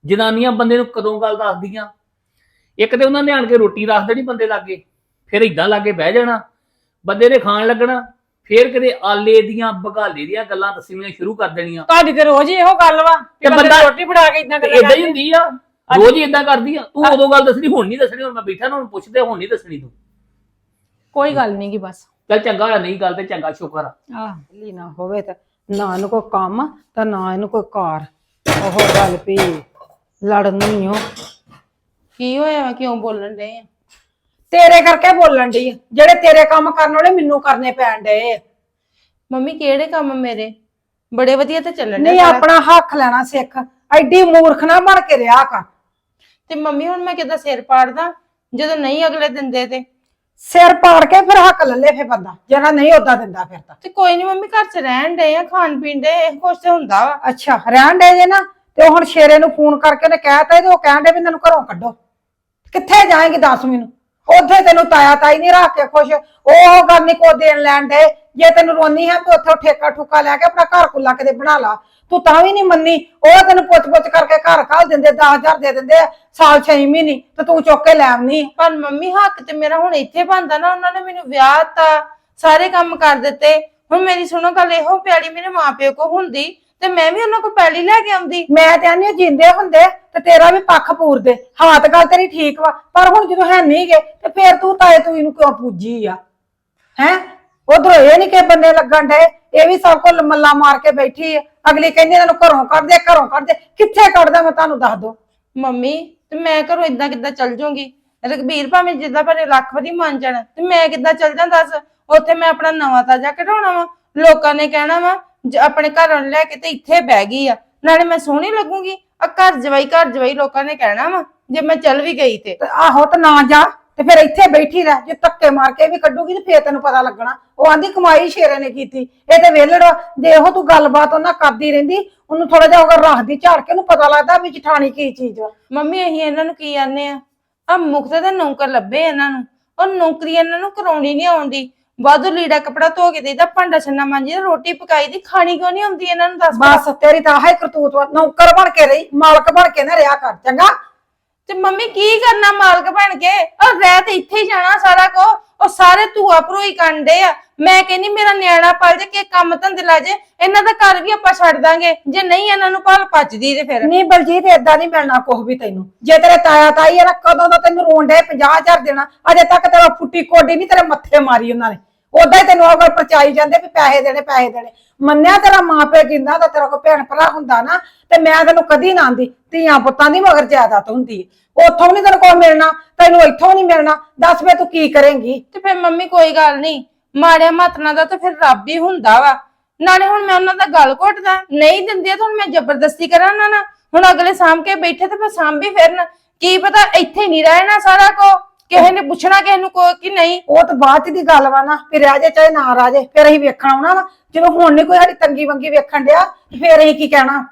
Speaker 5: ਜਨਾਨੀਆਂ ਬੰਦੇ ਨੂੰ ਕਦੋਂ ਗੱਲ ਦੱਸਦੀਆਂ? ਇੱਕ ਤੇ ਉਹਨਾਂ ਨੇ ਆਣ ਕੇ ਰੋਟੀ ਰੱਖ ਦੇਣੀ ਬੰਦੇ ਲਾਗੇ ਫਿਰ ਇਦਾਂ ਲਾਗੇ ਬਹਿ ਜਾਣਾ। ਬੰਦੇ ਨੇ ਖਾਣ ਲੱਗਣਾ। ਫਿਰ ਕਿਤੇ ਆਲੇ ਦੀਆਂ ਬਗਾਲੇ ਦੀਆਂ ਗੱਲਾਂ ਦੱਸਣੀਆਂ ਸ਼ੁਰੂ ਕਰ ਦੇਣੀਆਂ।
Speaker 4: ਤੁਹਾਡੀ ਤੇ ਰੋਜ਼ ਹੀ ਇਹੋ ਗੱਲ ਵਾ
Speaker 5: ਤੇ
Speaker 4: ਕਿ ਬੰਦੇ ਰੋਟੀ ਫੜਾ ਕੇ ਇਦਾਂ ਗੱਲਾਂ
Speaker 5: ਇਦਾਂ ਹੀ
Speaker 4: ਕਰਦੇ।
Speaker 5: ਹੁੰਦੀ ਆ। ਰੋਜ਼ ਹੀ ਇਦਾਂ ਕਰਦੀ ਆ। ਤੂੰ ਉਦੋਂ ਗੱਲ ਦੱਸਣੀ ਹੁਣ ਨਹੀਂ ਦੱਸਣੀ ਹੁਣ ਮੈਂ ਬੈਠਾ ਨਾ ਹੁਣ ਪੁੱਛਦੇ ਹੁਣ ਨਹੀਂ ਦੱਸਣੀ ਤੂੰ।
Speaker 4: ਕੋਈ ਗੱਲ ਨਹੀਂ ਗੀ ਬਸ।
Speaker 5: ਚੱਲ ਚੰਗਾ ਹੋਇਆ ਨਹੀਂ ਗੱਲ ਤੇ ਚੰਗਾ ਸ਼ੁਕਰ ਆ।
Speaker 4: ਆਹ।
Speaker 2: ਲਈ ਨਾ ਹੋਵੇ ਤਾਂ ਨਾ ਇਹਨੂੰ ਕੋਈ ਕੰਮ ਤਾਂ ਨਾ ਇਹਨੂੰ ਕੋਈ ਕਾਰ। ਉਹ ਗੱਲ ਪਈ ਲੜਨ ਨਹੀਂ ਉਹ
Speaker 6: ਕੀ ਹੋਇਆ ਵਾ? ਕਿਉਂ ਬੋਲਣ ਦੇ ਆ?
Speaker 2: ਤੇਰੇ ਕਰਕੇ ਬੋਲਣ ਦੀ ਜਿਹੜੇ ਤੇਰੇ ਕੰਮ ਕਰਨ ਵਾਲੇ ਮੈਨੂੰ ਕਰਨੇ ਪੈਣ ਡੇ
Speaker 6: ਮੰਮੀ ਕਿਹੜੇ ਕੰਮ ਮੇਰੇ? ਬੜੇ ਵਧੀਆ ਤੇ ਚੱਲਣ
Speaker 2: ਨਹੀਂ
Speaker 6: ਸਾਰਾ।
Speaker 2: ਆਪਣਾ ਹੱਕ ਲੈਣਾ ਸਿੱਖ। ਐਡੀ ਮੂਰਖ ਨਾ ਬਣ ਕੇ ਰਿਹਾ ਕਰ।
Speaker 6: ਤੇ ਮੰਮੀ ਹੁਣ ਮੈਂ ਕਿੱਦਾਂ ਸਿਰ ਪਾੜਦਾ? ਜਦੋਂ ਨਹੀਂ ਅਗਲੇ ਦਿੰਦੇ ਤੇ।
Speaker 2: ਸਿਰ ਪਾੜ ਕੇ ਫਿਰ ਹੱਕ ਲੈ ਲੇ ਫੇ ਬੰਦਾ। ਜਿਹੜਾ ਨਹੀਂ ਉਦਾਂ ਦਿੰਦਾ ਫਿਰ ਤਾਂ।
Speaker 6: ਤੇ ਕੋਈ ਨਹੀਂ ਮੰਮੀ ਘਰ 'ਚ ਰਹਿਣ ਦੇ ਆ ਖਾਣ ਪੀਣ ਦੇ ਇਹ ਕੁਛ ਤੇ ਹੁੰਦਾ ਵਾ।
Speaker 2: ਅੱਛਾ ਰਹਿਣ ਦੇ ਜੇ ਨਾ ਤੇ ਹੁਣ ਸ਼ੇਰੇ ਨੂੰ ਫੋਨ ਕਰਕੇ ਨੇ ਕਹਿਤਾ ਤੇ ਉਹ ਕਹਿਣ ਦੇ ਵੀ ਮੈਨੂੰ ਘਰੋਂ ਕੱਢੋ। ਕਿੱਥੇ ਜਾਏਂਗੀ ਦੱਸ ਮੈਨੂੰ? ਉੱਥੇ ਤੈਨੂੰ ਤਾਇਆ ਤਾਈ ਨਹੀਂ ਰੱਖ ਕੇ ਖੁਸ਼। ਉਹ ਗੱਲ ਨਹੀਂ ਕੋ ਦੇਣ ਲੈਣ ਦੇ। ਜੇ ਤੈਨੂੰ ਰੋਨੀ ਹੈ ਤੇ ਉੱਥੇ ਠੇਕਾ ਠੁਕਾ ਲੈ ਕੇ ਆਪਣਾ ਘਰ ਕੁੱਲਾ ਕਿਤੇ ਬਣਾ ਲਾ। ਤੂੰ ਤਾਂ ਵੀ ਨਹੀਂ ਮੰਨੀ। ਉਹ ਤੈਨੂੰ ਪੁੱਛ ਪੁੱਛ ਕਰਕੇ ਘਰ ਖਾਲ ਦਿੰਦੇ 10000 ਦੇ ਦਿੰਦੇ ਸਾਲ 6 ਮਹੀਨੇ, ਤੇ ਤੂੰ ਚੁੱਕ ਕੇ ਲੈ ਆਉਣੀ
Speaker 6: ਪਰ ਮੰਮੀ, ਹੱਕ ਤੇ ਮੇਰਾ ਹੁਣ ਇੱਥੇ ਬਣਦਾ ਨਾ। ਉਹਨਾਂ ਨੇ ਮੈਨੂੰ ਵਿਆਹ ਤਾ ਸਾਰੇ ਕੰਮ ਕਰ ਦਿੱਤੇ। ਹੁਣ ਮੇਰੀ ਸੁਣੋ ਗੱਲ, ਇਹੋ ਪਿਆਰੀ ਮੇਰੇ ਮਾਪਿਓ ਕੋ ਹੁੰਦੀ। ਤੇ ਮੈਂ ਵੀ ਉਹਨਾਂ ਕੋ ਪੈਲੀ ਲੈ ਕੇ ਆਉਂਦੀ।
Speaker 2: ਮੈਂ ਤੇ ਆਨੀ ਜਿੰਦੇ ਹੁੰਦੇ ਤੇ ਤੇਰਾ ਵੀ ਪੱਖ ਪੂਰਦੇ। ਹਾਂ ਤੇ ਗੱਲ ਤੇਰੀ ਠੀਕ ਵਾ ਪਰ ਹੁਣ ਜਦੋਂ ਹੈ ਨਹੀਂ ਗੇ ਤੇ ਫੇਰ ਤੂੰ ਤਾਏ ਤੂੰ ਇਹਨੂੰ ਕਿਉਂ ਪੂਜੀ ਆ? ਹੈ? ਉਧਰੋਂ ਇਹ ਨਹੀਂ ਕਿ ਬੰਦੇ ਲੱਗਣ ਡੇ ਇਹ ਵੀ ਸਭ ਕੋ ਮੱਲਾ ਮਾਰ ਕੇ ਬੈਠੀ ਆ। ਅਗਲੀ ਕਹਿੰਦੀ ਇਹਨਾਂ ਨੂੰ ਘਰੋਂ ਕੱਢ ਦੇ ਘਰੋਂ ਕੱਢ ਦੇ। ਕਿੱਥੇ ਕੱਢਦਾ ਮੈਂ ਤੁਹਾਨੂੰ ਦੱਸ ਦੋ।
Speaker 6: ਮੰਮੀ ਤੇ ਮੈਂ ਘਰੋਂ ਇਦਾਂ ਕਿੱਦਾਂ ਚੱਲ ਜਾਊਂਗੀ? ਰਘਬੀਰ ਭਾਵੇਂ ਜਿੱਦਾਂ ਭਾਵੇਂ ਲੱਖ ਵਾਰੀ ਮੰਨ ਜਾਣ ਤੇ ਮੈਂ ਕਿੱਦਾਂ ਚੱਲ ਜਾਂ ਦੱਸ? ਉੱਥੇ ਮੈਂ ਆਪਣਾ ਨਵਾਂ ਤਾਜਾ ਕਢਾਉਣਾ ਵਾ ਲੋਕਾਂ ਨੇ ਕਹਿਣਾ ਵਾ ਜ- ਆਪਣੇ ਘਰੋਂ ਲੈ ਕੇ ਤੇ ਇੱਥੇ ਬਹਿ ਗਈ ਆ। ਨਾਲੇ ਮੈਂ ਸੋਹਣੀ ਲੱਗੂਗੀ। ਆ ਘਰ ਜਵਾਈ ਘਰ ਜਵਾਈ ਲੋਕਾਂ ਨੇ ਕਹਿਣਾ ਵਾ ਜੇ ਮੈਂ ਚੱਲ ਵੀ ਗਈ ਤੇ।
Speaker 2: ਤੇ ਆਹੋ ਤੇ ਨਾ ਜਾ ਤੇ ਫਿਰ ਇੱਥੇ ਬੈਠੀ ਰਹਿ। ਜੇ ਧੱਕੇ ਮਾਰ ਕੇ ਵੀ ਕੱਢੂਗੀ ਤੇ ਫੇਰ ਤੈਨੂੰ ਪਤਾ ਲੱਗਣਾ। ਉਹ ਆਂਦੀ ਕਮਾਈ ਸ਼ੇਰੇ ਨੇ ਕੀਤੀ। ਇਹ ਤੇ ਵੇਲੜ ਜੇ ਇਹੋ ਤੂੰ ਗੱਲਬਾਤ ਉਹਨਾਂ ਕਰਦੀ ਰਹਿੰਦੀ ਉਹਨੂੰ ਥੋੜਾ ਜਿਹਾ ਅਗਰ ਰੱਖਦੀ ਝਾੜ ਕੇ ਉਹਨੂੰ ਪਤਾ ਲੱਗਦਾ ਵੀ ਜਠਾਣੀ ਕੀ ਚੀਜ਼ ਵਾ
Speaker 6: ਮੰਮੀ ਅਸੀਂ ਇਹਨਾਂ ਨੂੰ ਕੀ ਆਨੇ ਆ? ਆ ਮੁਕਤ ਦਾ ਨੌਕਰ ਲੱਭੇ ਇਹਨਾਂ ਨੂੰ। ਉਹ ਨੌਕਰੀ ਇਹਨਾਂ ਨੂੰ ਕਰਾਉਣੀ ਨਹੀਂ ਆਉਂਦੀ। ਵਾਧੂ ਲੀੜਾ ਕਪੜਾ ਧੋ ਕੇ ਦੇਈਦਾ, ਭਾਂਡਾ ਛੰਨਾ ਮਾਂਜੀ ਰੋਟੀ ਪਕਾਈ ਦੀ, ਖਾਣੀ ਕਿਉਂ ਨਹੀਂ ਆਉਂਦੀ ਇਹਨਾਂ ਨੂੰ ਦੱਸ
Speaker 2: ਬਸ ਤੇਰੀ ਤਾਂ ਆਹ ਕਰਤੂਤ ਵਾ, ਨੌਕਰ ਬਣ ਕੇ ਰਹੀ, ਮਾਲਕ ਬਣ ਕੇ ਨਾ ਰਿਹਾ ਕਰ, ਚੰਗਾ?
Speaker 6: ਤੇ ਮੰਮੀ ਕੀ ਕਰਨਾ ਮਾਲਕ ਬਣ ਕੇ? ਉਹ ਰਹਿ ਤੇ ਇੱਥੇ ਹੀ ਜਾਣਾ ਸਾਰਾ ਕੋ। ਉਹ ਸਾਰੇ ਧੂਆ ਭਰੋਈ ਕੰਡੇ ਆ। ਮੈਂ ਕਹਿੰਨੀ ਮੇਰਾ ਨਿਆਣਾ ਪਲ ਜੇ ਕਿ ਕੰਮ ਧੰਦੇ ਲਾ ਜੇ, ਇਹਨਾਂ ਦਾ ਘਰ ਵੀ ਆਪਾਂ ਛੱਡ ਦਾਂਗੇ। ਜੇ ਨਹੀਂ, ਇਹਨਾਂ ਨੂੰ ਭਾਲ ਪਚਦੀ ਤੇ ਫਿਰ।
Speaker 2: ਨਹੀਂ ਬਲਜੀਤ, ਏਦਾਂ ਨਹੀਂ ਮਿਲਣਾ ਕੁਝ ਵੀ ਤੈਨੂੰ। ਜੇ ਤੇਰੇ ਤਾਇਆ ਤਾਈ ਆ ਨਾ, ਕਦੋਂ ਦਾ ਤੈਨੂੰ ਰੋਣ ਡੇ 50000 ਦੇਣਾ, ਅਜੇ ਤੱਕ ਤੇਰਾ ਫੁੱਟੀ ਕੋਡੀ ਨਹੀਂ ਤੇਰੇ ਮੱਥੇ ਮਾਰੀ ਉਹਨਾਂ ਨੇ। ਉਦਾਂ ਹੀ ਤੈਨੂੰ ਅਗਰ ਪਰਚਾਈ ਜਾਂਦੇ ਵੀ ਪੈਸੇ ਦੇਣੇ ਪੈਸੇ ਦੇਣੇ। ਮੰਨਿਆ ਤੇਰਾ ਮਾਂ ਜਿੰਦਾ ਤਾਂ ਤੇਰਾ ਕੋ ਭੈਣ ਭਰਾ ਹੁੰਦਾ ਨਾ, ਤੇ ਮੈਂ ਤੈਨੂੰ ਕਦੀ ਨਾ ਆਂਦੀ, ਧੀਆਂ ਪੁੱਤਾਂ ਦੀ ਮਗਰ ਜ਼ਿਆਦਾਤ ਹੁੰਦੀ ਹੈ ਉੱਥੋਂ ਨਹੀਂ ਤੈਨੂੰ ਕੋਈ ਮਿਲਣਾ, ਤੈਨੂੰ ਇੱਥੋਂ ਨਹੀਂ ਮਿਲਣਾ। ਦੱਸ ਵੇ ਤੂੰ ਕੀ ਕਰੇਂਗੀ?
Speaker 6: ਤੇ ਫਿਰ ਮੰਮੀ ਕੋਈ ਗੱਲ ਨਹੀਂ ਮਾੜਿਆ ਮਾਤਨਾ ਦਾ ਤਾਂ ਫਿਰ ਰੱਬ ਹੀ ਹੁੰਦਾ ਵਾ। ਨਾਲੇ ਹੁਣ ਮੈਂ ਉਹਨਾਂ ਦਾ ਗੱਲ ਘੁੱਟਦਾ, ਨਹੀਂ ਦਿੰਦੇ ਤਾਂ ਹੁਣ ਮੈਂ ਜ਼ਬਰਦਸਤੀ ਕਰਾਂ ਨਾ ਨਾ ਹੁਣ ਅਗਲੇ ਸਾਂਭ ਕੇ ਬੈਠੇ ਤੇ ਫਿਰ ਸਾਂਭੀ ਫਿਰਨ। ਕੀ ਪਤਾ ਇੱਥੇ ਹੀ ਨਹੀਂ ਰਹਿਣਾ ਸਾਰਾ ਕੋ। ਕਿਸੇ ਨੇ ਪੁੱਛਣਾ ਕਿਸੇ ਨੂੰ ਕੋ ਕਿ ਨਹੀਂ?
Speaker 2: ਉਹ ਤਾਂ ਬਾਅਦ ਦੀ ਗੱਲ ਵਾ ਨਾ ਫਿਰ ਰਹਿ ਜੇ ਚਾਹੇ ਨਾ ਰਹਿ ਜੇ ਫਿਰ ਅਸੀਂ ਵੇਖਣ ਆਉਣਾ ਵਾ। ਜਦੋਂ ਹੁਣ ਨਹੀਂ ਕੋਈ ਸਾਡੀ ਤੰਗੀ ਵੰਗੀ ਵੇਖਣ ਡਿਆ ਤੇ ਫਿਰ ਅਸੀਂ ਕੀ ਕਹਿਣਾ?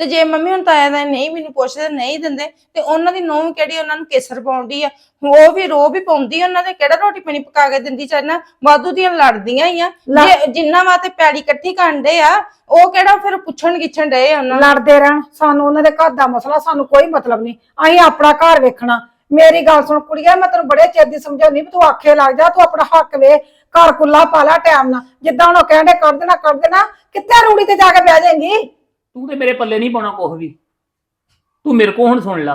Speaker 6: ਤੇ ਜੇ ਮੰਮੀ ਹੁਣ ਤਾਇਆ ਦਾ ਨਹੀਂ ਮੈਨੂੰ ਪੁੱਛਦੇ ਨਹੀਂ ਦਿੰਦੇ ਤੇ ਉਹਨਾਂ ਦੀ ਨੂੰਹ ਕਿਹੜੀ ਉਹਨਾਂ ਨੂੰ ਕੇਸਰ ਪਾਉਂਦੀ ਆ। ਉਹ ਵੀ ਰੋ ਵੀ ਪਾਉਂਦੀ ਉਹਨਾਂ ਦੇ ਕਿਹੜਾ ਰੋਟੀ ਪਾਣੀ ਪਕਾ ਕੇ ਦਿੰਦੀ ਚਾਹਨਾ? ਵਾਧੂ ਦੀਆਂ ਲੜਦੀਆਂ ਹੀ ਆ। ਜੇ ਜਿੰਨਾ ਵਾਸਤੇ ਪੈੜੀ ਇਕੱਠੀ ਕਰਦੇ ਆ ਉਹ ਕਿਹੜਾ ਫਿਰ ਪੁੱਛਣ ਗਿੱਛਣ ਡਏ ਆ ਉਹਨਾਂ ਨੂੰ?
Speaker 2: ਲੜਦੇ ਰਹਿਣ। ਸਾਨੂੰ ਉਹਨਾਂ ਦੇ ਘਰ ਦਾ ਮਸਲਾ ਸਾਨੂੰ ਕੋਈ ਮਤਲਬ ਨਹੀਂ। ਅਸੀਂ ਆਪਣਾ ਘਰ ਵੇਖਣਾ। ਮੇਰੀ ਗੱਲ ਸੁਣ ਕੁੜੀਆ ਮੈਂ ਤੈਨੂੰ ਬੜੇ ਚਿਰ ਦੀ ਸਮਝਾਉਣੀ ਵੀ ਤੂੰ ਆਖੇ ਲੱਗ ਜਾ ਤੂੰ ਆਪਣਾ ਹੱਕ ਵੇ ਘਰ ਕੁੱਲਾ ਪਾ ਲੈ ਟਾਈਮ ਨਾਲ। ਜਿੱਦਾਂ ਹੁਣ ਉਹ ਕਹਿੰਦੇ ਕਰ ਦੇਣਾ ਕਰ ਦੇਣਾ ਕਿੱਥੇ ਰੂੜੀ ਤੇ ਜਾ ਕੇ ਬਹਿ ਜਾਏਂਗੀ?
Speaker 5: ਤੂੰ ਤੇ ਮੇਰੇ ਪੱਲੇ ਨਹੀਂ ਪਾਉਣਾ ਕੁਛ ਵੀ। ਤੂੰ ਮੇਰੇ ਕੋਲ ਹੁਣ ਸੁਣ ਲਾ।